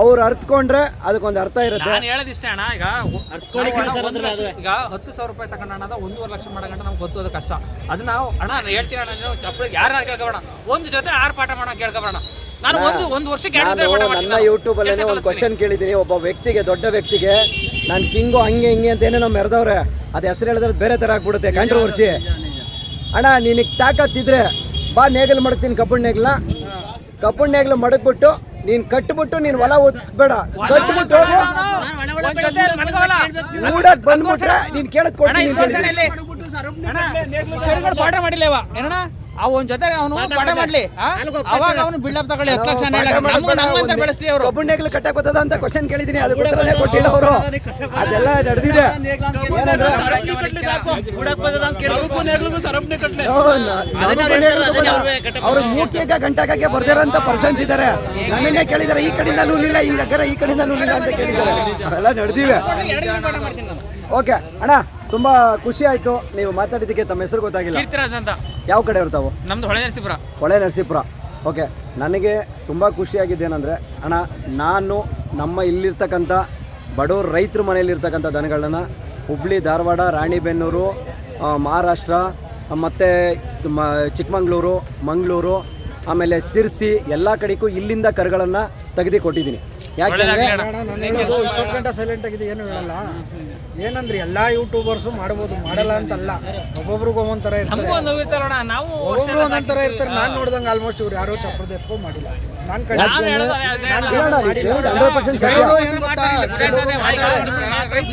ಅವ್ರು ಅರ್ತ್ಕೊಂಡ್ರೆ ಅದಕ್ಕೊಂದು ಅರ್ಥ ಇರುತ್ತೆ. ನಾನು ಹೇಳೋದಿಷ್ಟೇ ಅಣ್ಣ. ಈಗ ಈಗ ಹತ್ತು ಸಾವಿರ ರೂಪಾಯಿ ತಗೊಂಡ ಅಣ್ಣ ಒಂದೂವರೆ ಲಕ್ಷ ಮಾಡಗಂಟ ನಮ್ಗೆ ಗೊತ್ತು ಅದು ಕಷ್ಟ. ಅದನ್ನ ನಾವು ಅಣ್ಣ ನಾನು ಹೇಳ್ತೀನಿ ಅಣ್ಣ ನೀವು ಚಪ್ಪಲಿ ಯಾರು ಕೇಳ್ಕೊಬೇಡ. ಒಂದು ಜೊತೆ ಆರು ಪಾಠ ಮಾಡೋಣ ಕೇಳ್ಕೊಬೇಡ ನಾನು ಒಂದು ಒಂದು ವರ್ಷಕ್ಕೆ ನನ್ನ ಯೂಟ್ಯೂಬ್ ಅಲ್ಲಿ ಒಂದು. ಕ್ವಶನ್ ಕೇಳಿದ್ದೀನಿ. ಒಬ್ಬ ವ್ಯಕ್ತಿಗೆ ದೊಡ್ಡ ವ್ಯಕ್ತಿಗೆ ನಾನು ಕಿಂಗು ಹಂಗೆ ಹಿಂಗೆ ಅಂತ ಏನೇನೋ ಮೆರೆದವ್ರೆ ಅದು ಹೆಸರು ಹೇಳಿದ್ರೆ ಬೇರೆ ಥರ ಆಗ್ಬಿಡುತ್ತೆ ಕಾಂಟ್ರವರ್ಸಿ ಅಣ್ಣ ನಿನಗೆ ತಾಕತ್ತಿದ್ರೆ ಬಾ ನೇಗಲ್ ಮಾಡ್ತೀನಿ ಕಬ್ಬಣ್ಣ ನೇಗ್ಲ ಮಡಕ್ಬಿಟ್ಟು ಮಡಗ್ಬಿಟ್ಟು ನೀನ್ ಕಟ್ಬಿಟ್ಟು ನೀನ್ ಹೊಲ ಓದ್ಬೇಡ. ಕಟ್ಬಿಟ್ಟು ಹೋಗು. ಊಡಕ್ ಬಂದ್ಬಿಟ್ರೆ ನೀನ್ ಕೇಳದ್ ಕೊಡ್ತೀನಿ ಒಂದ್ ಜೊತೆ ಅವನು ಪಾಠ ಮಾಡ್ಲಿ? ಅವಾಗ ಅವನು ಬಿಲ್ಡಪ್ ತಗೊಳ್ಳಿ ಹತ್ತು ಲಕ್ಷ ನಮ್ಗೆ ನಮ್ಮಂತ ಬೆಳೆಸ್ಲಿ ಅವರು ಕಬ್ಬಣ ನೇಗ್ಲು ಕಟ್ಟಕ್ ಬರ್ತದ ಅಂತ ಕ್ವಶನ್ ಕೇಳಿದೀನಿ ಅದು ಕೂಡ ಕೊಟ್ಟಿಲ್ಲ ಅವರು. ಅದೆಲ್ಲ ನಡೆದಿದೆ. ಅವರು ಮೂರ್ತಿಯಾಗ ಗಂಟಾಗಕ್ಕೆ ಬರ್ದಿರೋಂಥ ಪರ್ಸನ್ಸ್ ಇದ್ದಾರೆ ನನ್ನನ್ನೇ ಕೇಳಿದಾರೆ ಈ ಕಡೆಯಿಂದ ನೂಲಿಲ್ಲ ಹಿಂಗಾರ ಈ ಕಡೆಯಿಂದ ನೂಲಿಲ್ಲ ಅಂತ ಕೇಳಿದಾರೆ. ಅವೆಲ್ಲ ನಡೆದಿವೆ. ಓಕೆ ಅಣ್ಣ. ತುಂಬಾ ಖುಷಿ ಆಯ್ತು. ನೀವು ಮಾತಾಡಿದ್ದಕ್ಕೆ ತಮ್ಮ ಹೆಸರು ಗೊತ್ತಾಗಿಲ್ಲ. ಕೀರ್ತಿರಾಜ್ ಅಂತ. ಯಾವ ಕಡೆ ಇರ್ತಾವು ನಮ್ದು ಹೊಳೆ ನರಸೀಪುರ. ಹೊಳೆ ನರಸೀಪುರ. ಓಕೆ ನನಗೆ ತುಂಬ ಖುಷಿಯಾಗಿದ್ದೇನೆಂದರೆ ಅಣ್ಣ ನಾನು ನಮ್ಮ ಇಲ್ಲಿರ್ತಕ್ಕಂಥ ಬಡವ್ರ ರೈತರ ಮನೆಯಲ್ಲಿರ್ತಕ್ಕಂಥ ದನಗಳನ್ನು ಹುಬ್ಳಿ ಧಾರವಾಡ ರಾಣಿಬೆನ್ನೂರು ಮಹಾರಾಷ್ಟ್ರ ಮತ್ತು ಚಿಕ್ಕಮಂಗ್ಳೂರು ಮಂಗಳೂರು ಆಮೇಲೆ ಸಿರ್ಸಿ ಎಲ್ಲ ಕಡೆಗೂ ಇಲ್ಲಿಂದ ಕರುಗಳನ್ನು ತೆಗೆದು ಕೊಟ್ಟಿದ್ದೀನಿ. ಯಾಕೆಂದರೆ ಇಷ್ಟೊತ್ತು ಗಂಟೆ ಸೈಲೆಂಟ್ ಆಗಿದೆ ಏನು ಹೇಳಲ್ಲ. ಏನಂದ್ರೆ ಎಲ್ಲಾ ಯೂಟ್ಯೂಬರ್ಸು ಮಾಡ್ಬೋದು ಮಾಡಲ್ಲ ಅಂತಲ್ಲ. ಒಬ್ಬೊಬ್ರಿಗೆ ಒಂದೊಂಥರ ಇರ್ತಾರೆ. ಒಬ್ಬೊಬ್ರು ಒಂದೊಂಥರ ಇರ್ತಾರೆ. ನಾನು ನೋಡ್ದಂಗೆ ಆಲ್ಮೋಸ್ಟ್ ಇವ್ರು ಯಾರೋ ಚಪ್ರದ ಎತ್ಕೊಂಡು ಮಾಡಿಲ್ಲ. ನಾನು?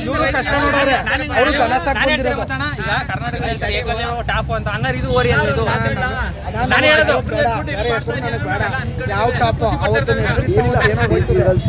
ಇವ್ರು ಕಷ್ಟ ನೋಡೋರೆ. ಅವ್ರು ದನ ಸಾಕ್ ನಾನು ಹೇಳ್ತಿರೋ ಬಂದಿರೋದು ಈಗ ಕರ್ನಾಟಕ ಹೇಳ್ತಾರೆ ಏಕದೇವ ಟಾಪ್ ಅಂತ. ಹಂಗಾರೆ ಇದು ಓರಿ ಅಂದ್ರೆ ಇದು. ನಾನು ನಾನು ಹೇಳೋದು. ಬೇಡ, ನನಗೆ ಬೇಡ. ಯಾವ ಟಾಪ್ ಅವತ್ತಿನ ಹೆಸರು ಏನೋ ಹೋಯ್ತದೆ.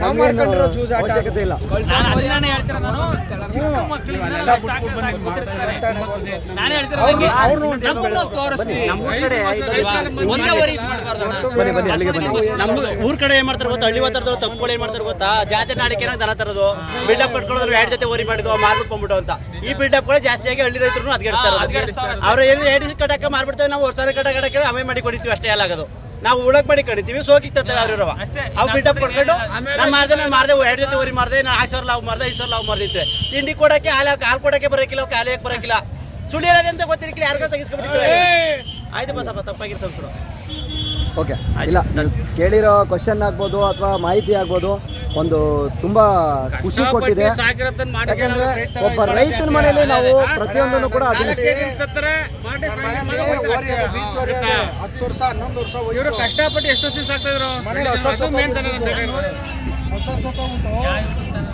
ನಾವು ಅವಶ್ಯಕತೆ ಇಲ್ಲ ನಾನು ಅದನ್ನೇ ಹೇಳ್ತಿರೋದು ನಾನು ಚಿಕ್ಕ ಮಕ್ಕಳಿಂದ ಸಾಕು. ನಾನು ಹೇಳ್ತಿರೋದು. ನಮ್ಮನ್ನು. ಒಂದೇ ಇದು ಮಾಡ್ಬಾರ್ದು ನಮ್ದು ಊರ್ ಕಡೆ ಏನ್ ಮಾಡ್ತಾರೆ ಗೊತ್ತಾ ಹಳ್ಳಿ ವಾತಾವರಣ ತಪ್ಪುಗಳು ಏನ್ ಮಾಡ್ತಾರೆ ಗೊತ್ತಾ ಜಾತಿ ನಾಡಿಕೆ ದನ ತರೋದು ಬಿಲ್ಡಪ್ ಕಟ್ಕೊಳ್ಳೋದು ಎರಡು ಜೊತೆ ಓರಿ ಮಾಡಿದ್ವು ಮಾರ್ಬಿಟ್ಟು ಬಂದ್ಬಿಟ್ಟು ಅಂತ ಈ ಬಿಲ್ಡಪ್ಗಳು ಜಾಸ್ತಿಯಾಗಿ ಹಳ್ಳಿ ರೈತರು ಅದ್ಗೆಡ್ತಾರೆ ಅಷ್ಟೇ. ಅವ್ರು ಏನು ಎರಡು ಕಟ್ಟಕ್ಕೆ ಮಾರ್ಬಿಡ್ತೇವೆ ನಾವು ವರ್ಷ ಕಟ್ಟ ಕಟ್ಟಕ್ಕೆ ಅಮೆ ಮಾಡಿ ಕೊಡಿತೀವಿ ಅಷ್ಟೇ ಅಲ್ಲಾಗೋದು ನಾವು ಉಳಕ್ ಮಾಡಿ ಕಡಿತೀವಿ ಸೋಕಿ ತರ್ತೇವೆ ಅವ್ರು ಇರುವ? ಅಷ್ಟೇ. ಅವು ಬಿಲ್ಡಪ್ ಕೊಟ್ಕೊಂಡು ನಾನು ಮಾರ್ದೆ ನಾನು ಮಾರ್ದೆ ಎರಡು ಜೊತೆ ಓರಿ ಮಾರ್ದೆ ನಾನು ಆರು ಸಾವಿರ ಲಾವು ಮಾರ್ದೆ ಐದು ಸಾವಿರ ಲಾವ್ ಮಾರ್ದಿತ್ತು ತಿಂಡಿ ಕೊಡಕ್ಕೆ ಹಾಲು ಹಾಲು ಕೊಡಕ್ಕೆ ಬರೋಕಿಲ್ಲ ಅವ್ಕೆ ಹಾಲು ಬರೋಕಿಲ್ಲ. ಸುಳ್ಳು ಹೇಳೋದಂತ ಗೊತ್ತಿರಲಿಲ್ಲ ಯಾರಿಗೂ ತೆಗಿಸ್ಕೊಂಡ್ಬಿಟ್ಟಿದ್ದೇವೆ ಆಯ್ತು ಬಸಪ್ಪ ತಪ್ಪಾಗಿ ಸ್ವಲ್ಪ ಓಕೆ ಇಲ್ಲ ನಾನು ಕೇಳಿರೋ ಕ್ವಶನ್ ಆಗ್ಬೋದು ಅಥವಾ ಮಾಹಿತಿ ಆಗ್ಬೋದು ಒಂದು ತುಂಬಾ ಖುಷಿ ಕೊಟ್ಟಿದೆ ಯಾಕಂದ್ರೆ ಒಬ್ಬ ರೈತನ ಮನೆಯಲ್ಲಿ ನಾವು ಪ್ರತಿಯೊಂದನ್ನು ಕೂಡ. ಹತ್ತು ವರ್ಷ ಹನ್ನೊಂದು ವರ್ಷ ಇವರು ಕಷ್ಟಪಟ್ಟು ಎಷ್ಟು ವರ್ಷ ಹೊಸ ಉಂಟು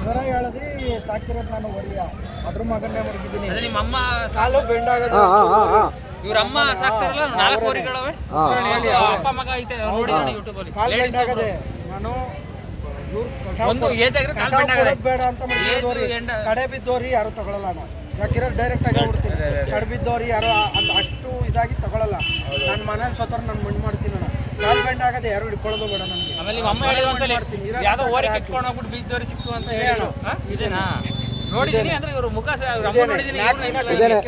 ಜ್ವರ ಹೇಳದಿ ಸಾಕಿರೋದು ನಾನು ಒರಿಯ ಅದ್ರ ಮಗನ್ನೇ ಮಡಗಿದ್ದೀನಿ ಅದು ನಿಮ್ಮ ಅಮ್ಮ ಸಾಲು ಬೆಂಡಾಗೋದು ಹಾ ಹಾ ಹಾ ಹಾ ಇವ್ರ ಅಮ್ಮ ಸಾಕ್ತಾರಲ್ಲ ನಾಲ್ಕು ಹೋರಿಗಳವೆ. ಅಪ್ಪ ಮಗ ಐತೆ ನೋಡಿ ಯೂಟ್ಯೂಬ್ ಅಲ್ಲಿ. ನಾನು ಒಂದು ಏಜ್ ಆಗಿರೋ ಕಾಲ್ ಬೆಂಡ್ ಆಗದೆ. ಬೇಡ ಅಂತ ಕಡೆ ಬಿದ್ದೋರಿ ಯಾರು ತಗೊಳಲ್ಲ ನಾನು. ಯಾಕಿರೋ ಡೈರೆಕ್ಟ್ ಆಗಿ ಬಿಡ್ತೀನಿ ಕಡೆ ಬಿದ್ದೋರಿ ಯಾರು ಅಂತ ಅಷ್ಟು ಇದಾಗಿ ತಗೊಳಲ್ಲ. ನನ್ನ ಮನೇಲಿ ಸೋತರ ನಾನು ಮಣ್ಣು ಮಾಡ್ತೀನಿ ನಾನು. ಕಾಲ್ ಬೆಂಡ್ ಆಗದೆ ಯಾರು ಹಿಡ್ಕೊಳ್ಳೋದು ಬೇಡ ನನಗೆ. ಆಮೇಲೆ ಅಮ್ಮ ಹೇಳಿದ್ರು ಒಂದ್ಸಲಿ ಮಾಡ್ತೀನಿ. ಯಾವ್ದೋ ಓರಿ. ಕಿತ್ಕೊಂಡು ಹೋಗ್ಬಿಟ್ಟು ಬಿದ್ದೋರಿ ಸಿಕ್ತು ಅಂತ ಹೇಳೋಣ ಇದೇನಾ? ನೋಡಿದೀನಿ ಅಂದ್ರೆ ಇವರು ಮುಖ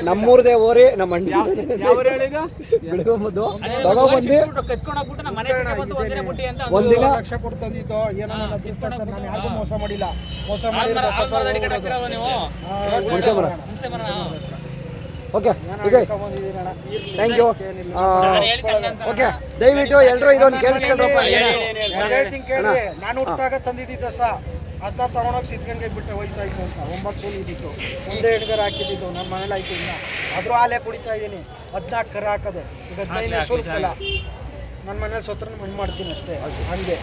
ನಮ್ಮೂರ್ದೇ ಓರಿ ನಮ್ಮ ಅಣ್ಣ ತಗೊಬಂದು ನಮ್ಮ ಮನೆ ಬಂದು ಒಂದಿನ ಬುಟ್ಟಿ ಅಂತ. ಒಂದಿನ ಲಕ್ಷ ತಂದಿದ್ದು ಏನೋ ನಾನು ಯಾರಿಗೂ ಮೋಸ ಮಾಡಿಲ್ಲ. ಮೋಸ ಮಾಡಿಲ್ಲ ನೀವು. ಓಕೆ ಥ್ಯಾಂಕ್ ಯು ದಯವಿಟ್ಟು ಎಲ್ಲರೂ ಇದೊಂದು ಕೇಳಿಸ್ಕೊಂಡ್ರಪ್ಪ ಎರಡು ಹೇಳ್ತೀನಿ ಕೇಳಿ. ನಾನು ಹುಟ್ಟಾಗ ತಂದಿದ್ದೀತ ಸ ಅದನ್ನ ತಗೊಂಡೋಗಿ ಸಿದ್ಗಂಗೆ ಬಿಟ್ಟೆ ವಯಸ್ಸಾಯ್ತು ಅಂತ. ಒಂಬತ್ತು ಕೂಲಿ ಇದ್ದಿತ್ತು. ಒಂದೇ ಹಿಡ್ಗರ್ ಹಾಕಿದ್ದಿದ್ದು ನನ್ನ ಮನೇಲಿ ಆಯ್ತು ಇನ್ನ. ಆದ್ರೂ ಹಾಲೇ ಕುಡಿತಾ ಇದ್ದೀನಿ. ಹದಿನಾಲ್ಕು ಕರ ಹಾಕದೆ. ಈಗ ಹದಿನೈದು ಸುರುಕಲ್ಲ ನನ್ನ ಮನೇಲಿ ಸೊತ್ರ ಮಣ್ಣು ಮಾಡ್ತೀನಿ ಅಷ್ಟೇ. ಹಂಗೆ.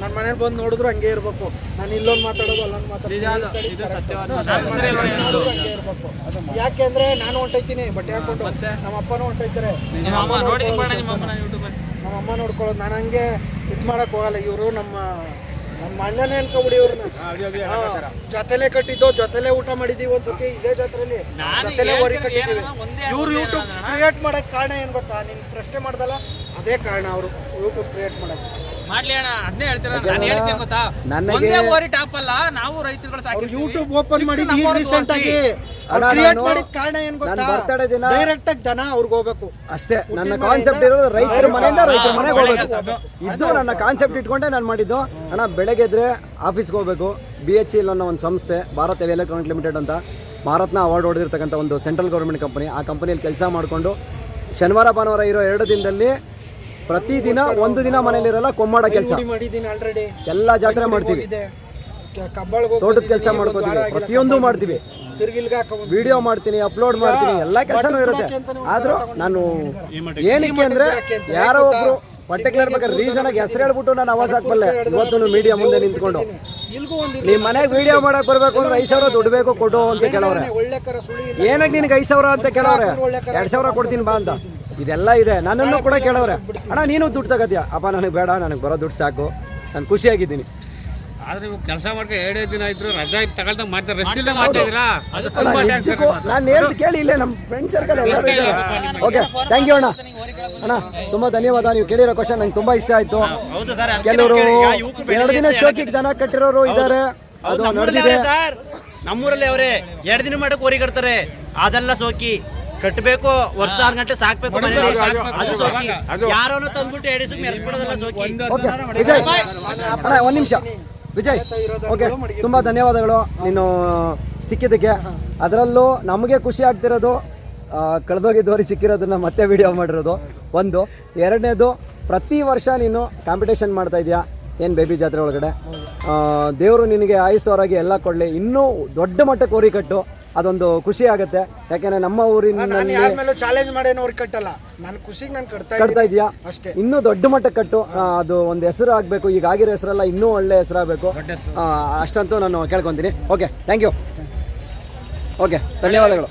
ನನ್ನ ಮನೇಲಿ ಬಂದು ನೋಡಿದ್ರು ಹಂಗೆ ಇರ್ಬೇಕು. ನಾನು ಇಲ್ಲೊಂದು ಮಾತಾಡೋದು ಅಲ್ಲೊಂದು ಮಾತಾಡೋದು. ಇದು ಸತ್ಯವಾದ ಹಂಗೆ ಇರ್ಬೇಕು. ಯಾಕೆಂದ್ರೆ ನಾನು ಹೊಂಟೈತೀನಿ ಬಟ್ಟೆ ಹಾಕೊಂಡು. ನಮ್ಮ ಅಪ್ಪನೂ ಹೊಂಟೈತಾರೆ ನಿಮ್ಮ ಅಮ್ಮ ನೋಡಿದೀನಿ ನಿಮ್ಮ ಅಮ್ಮನ ಯೂಟ್ಯೂಬಲ್ಲಿ. ನಮ್ಮ ಅಮ್ಮ ನೋಡ್ಕೊಳ್ಳೋದು. ನಾನು ಹಂಗೆ ಇದು ಮಾಡಕ್ ಹೋಗಲ್ಲ. ಇವರು ನಮ್ಮ ನಮ್ಮ ಅಣ್ಣನೇ ಅನ್ಕೊಬಿಡಿ ಇವ್ರನ್ನ. ಜೊತೆಲೆ ಕಟ್ಟಿದ್ದು ಜೊತೆಲೆ ಊಟ ಮಾಡಿದೀವಿ ಒಂದ್ಸತಿ ಇದೇ ಜಾತ್ರೆಲಿ. ಜೊತೆಲೆ ಹೊರಿ ಹೇಳ್ತಿರೋದು ಕಟ್ಟಿದ್ದೀವಿ. ಇವ್ರು ಯೂಟ್ಯೂಬ್ ಕ್ರಿಯೇಟ್ ಮಾಡಕ್ ಕಾರಣ ಏನ್ ಗೊತ್ತಾ? ನೀನ್ ಪ್ರಶ್ನೆ ಮಾಡ್ದಲ್ಲ? ಅದೇ ಕಾರಣ ಅವರು ಯೂಟ್ಯೂಬ್ ಕ್ರಿಯೇಟ್ ಮಾಡೋದು ಮಾಡ್ಲಿ ಅಣ್ಣ ಅದನ್ನೇ ಹೇಳ್ತೀರ ನಾನು. ಹೇಳ್ತೀನಿ ಗೊತ್ತಾ? ನನಗೆ- ಒಂದೇ ಓರಿ ಟಾಪ್ ಅಲ್ಲ ನಾವು ರೈತರುಗಳು ಸಾಕಿ ಯೂಟ್ಯೂಬ್ ಓಪನ್ ಮಾಡಿ ರೀಸೆಂಟ್ ಆಗಿ ಅಣ್ಣ, ಕ್ರಿಯೇಟ್ ನಾನು- ಮಾಡಿದ ಕಾರಣ ಏನ್ ನನ್ನ ಗೊತ್ತಾ birthday ದಿನ- ಡೈರೆಕ್ಟ್ ಆಗಿ ಜನ ಅವ್ರಿಗೆ ಹೋಗ್ಬೇಕು. ಅಷ್ಟೇ ನನ್ನ ಕಾನ್ಸೆಪ್ಟ್ ಇರೋದು ರೈತರ ಮನೆಯಿಂದ ರೈತರ ಮನೆಗೆ ಹೋಗ್ಬೇಕು. ಇದು ನನ್ನ ಕಾನ್ಸೆಪ್ಟ್ ಇಟ್ಕೊಂಡೆ ನಾನು ಮಾಡಿದ್ದು. ಅಣ್ಣ ಬೆಳಗ್ಗೆ ಎದ್ರೆ ಆಫೀಸ್ಗೆ ಹೋಗ್ಬೇಕು. ಬಿ ಎಚ್ ಇಲ್ ಅನ್ನೋ ಒಂದು ಸಂಸ್ಥೆ ಭಾರತ್ ಹೆವಿ ಎಲೆಕ್ಟ್ರಾನಿಕ್ ಲಿಮಿಟೆಡ್ ಅಂತ. ಭಾರತ್ನ ಅವಾರ್ಡ್ ಹೊಡೆದಿರ್ತಕ್ಕಂಥ ಒಂದು ಸೆಂಟ್ರಲ್ ಗೌರ್ಮೆಂಟ್ ಕಂಪನಿ ಆ ಕಂಪನಿಯಲ್ಲಿ ಕೆಲಸ ಮಾಡಿಕೊಂಡು ಶನಿವಾರ ಭಾನುವಾರ ಇರೋ ಎರಡು ದಿನದಲ್ಲಿ ಪ್ರತಿದಿನ ಒಂದು ದಿನ ಮನೇಲಿರಲ್ಲ ಕೊಮ್ಮಾಡ ಕೆಲಸ. ರೂಢಿ ಮಾಡಿದ್ದೀನಿ ಆಲ್ರೆಡಿ ಎಲ್ಲ ಜಾತ್ರೆ ಮಾಡ್ತೀವಿ. ತೋಟದ ಕೆಲಸ ಮಾಡ್ಕೋತೀವಿ. ಪ್ರತಿಯೊಂದು ಮಾಡ್ತೀವಿ. ವಿಡಿಯೋ ಮಾಡ್ತೀನಿ ಅಪ್ಲೋಡ್ ಮಾಡ್ತೀನಿ ಎಲ್ಲ ಕೆಲಸನೂ ಇರುತ್ತೆ. ಆದ್ರೂ ನಾನು ಏನಕ್ಕೆ ಅಂದ್ರೆ ಯಾರೋ ಒಬ್ರು ಪರ್ಟಿಕ್ಯುಲರ್ ಬಗ್ಗೆ ರೀಸನ್ ಆಗಿ ಹೆಸರು ಹೇಳ್ಬಿಟ್ಟು ನಾನು ಅವಾಜ್ ಹಾಕ್ಬಲ್ಲೆ. ಇವತ್ತು ಮೀಡಿಯಾ ಮುಂದೆ ನಿಂತ್ಕೊಂಡು. ನಿಮ್ಮ ಮನೆಗೆ ವಿಡಿಯೋ ಮಾಡಕ್ ಬರ್ಬೇಕು ಅಂದ್ರೆ ಐದು ಸಾವಿರ ದುಡ್ಡು ಬೇಕು ಕೊಡು ಅಂತ ಕೇಳವ್ರೆ. ಏನಕ್ಕೆ ನಿನಗೆ ಐದು ಸಾವಿರ ಅಂತ ಕೇಳವ್ರೆ? ಎರಡ್ ಸಾವಿರ ಕೊಡ್ತೀನಿ ಬಾ ಅಂತ. ಇದೆಲ್ಲ ಇದೆ. ನನ್ನನ್ನು ಕೂಡ ಕೇಳವ್ರೆ. ಅಣ್ಣ ನೀನು ದುಡ್ಡು ತಗೋತೀಯ? ಅಪ್ಪ ನನಗೆ ಬೇಡ ನನಗೆ ಬರೋ ದುಡ್ಡು ಸಾಕು. ನಾನು ಖುಷಿಯಾಗಿದ್ದೀನಿ. ಆದ್ರೆ ನೀವು ಕೆಲಸ ಮಾಡ್ಕೊಂಡು ಎರಡೇ ದಿನ ಇದ್ರು ರಜಾ ತಗೊಳ್ತಾ ಮಾಡ್ತಾರೆ. ರೆಸ್ಟ್ ಇಲ್ಲದೆ ಮಾಡ್ತಾ ಇದ್ದೀರಾ ಅದು ತುಂಬಾ ಟ್ಯಾಂಕ್ಸ್ ನಾನು ಹೇಳ್ದು ಕೇಳಿ ಇಲ್ಲೇ ನಮ್ಮ ಫ್ರೆಂಡ್ ಸರ್ಕಲ್ ಎಲ್ಲರೂ ಓಕೆ ಥ್ಯಾಂಕ್ ಯು ಅಣ್ಣ. ಅಣ್ಣ ತುಂಬಾ ಧನ್ಯವಾದ. ನೀವು ಕೇಳಿರೋ ಕ್ವಶನ್ ನಂಗೆ ತುಂಬಾ ಇಷ್ಟ ಆಯ್ತು. ಹೌದು ಸರ್ ಕೆಲವರು ಎರಡು ದಿನ ಶೋಕಿಗೆ ದನ ಕಟ್ಟಿರೋರು ಇದ್ದಾರೆ. ಅದು ನಡೆದಿದೆ. ಸರ್. ನಮ್ಮೂರಲ್ಲಿ ಅವರೇ. ಎರಡು ದಿನ ಮಾಡಕ್ ಹೋರಿ ಕಟ್ತಾರೆ. ಅದೆಲ್ಲ ಸೋಕಿ ಕಟ್ಟಬೇಕು ವರ್ಷ ಆರು ಗಂಟೆ ಸಾಕ್ಬೇಕು ಮನೇಲಿ ಅದು ಸೋಕಿ. ಯಾರೋನೋ ತಂದ್ಬಿಟ್ಟು ಎಡಿಸಿ ಮೆರೆಸ್ಬಿಡೋದೆಲ್ಲ ಸೋಕಿ. ಓಕೆ. ವಿಜಯ್ ಅಣ್ಣ ಒಂದು ನಿಮಿಷ. ವಿಜಯ್ ಓಕೆ. ತುಂಬ ಧನ್ಯವಾದಗಳು ನೀನು ಸಿಕ್ಕಿದ್ದಕ್ಕೆ. ಅದರಲ್ಲೂ ನಮಗೆ ಖುಷಿ ಆಗ್ತಿರೋದು ಕಳೆದೋಗಿ ದೋರಿ ಸಿಕ್ಕಿರೋದನ್ನ ಮತ್ತೆ ವಿಡಿಯೋ ಮಾಡಿರೋದು. ಒಂದು. ಎರಡನೇದು ಪ್ರತಿ ವರ್ಷ ನೀನು ಕಾಂಪಿಟೇಷನ್ ಮಾಡ್ತಾ ಇದೆಯಾ? ಏನು ಬೇಬಿ ಜಾತ್ರೆ ಒಳಗಡೆ? ದೇವರು ನಿನಗೆ ಆಯುಸ್ವರಾಗಿ ಎಲ್ಲ ಕೊಡಲಿ. ಇನ್ನೂ ದೊಡ್ಡ ಮಟ್ಟಕ್ಕೆ ಹೋರಿ ಕಟ್ಟು. ಅದೊಂದು ಖುಷಿ ಆಗುತ್ತೆ. ಯಾಕೆಂದ್ರೆ ನಮ್ಮ ನಾನು ಊರಿನಲ್ಲಿ ಯಾರ ಮೇಲೂ ಚಾಲೆಂಜ್ ಮಾಡೇನೋ ಅವ್ರು ಕಟ್ಟಲ್ಲ. ನಾನು ಖುಷಿಗೆ ನಾನು ಕಟ್ತಾ ಕಟ್ತಾ ಇದ್ದೀನಿ ಇದೆಯಾ ಅಷ್ಟೇ. ಇನ್ನೂ ದೊಡ್ಡ ಮಟ್ಟಕ್ಕೆ ಕಟ್ಟು. ಆ, ಅದು ಒಂದು ಹೆಸರು ಆಗಬೇಕು. ಈಗ ಆಗಿರೋ ಹೆಸರಲ್ಲ ಇನ್ನೂ ಒಳ್ಳೆ ಹೆಸರಾಗಬೇಕು ಅಷ್ಟಂತೂ ನಾನು ಕೇಳ್ಕೊತೀನಿ. ಓಕೆ ಥ್ಯಾಂಕ್ ಯು ಓಕೆ ಧನ್ಯವಾದಗಳು.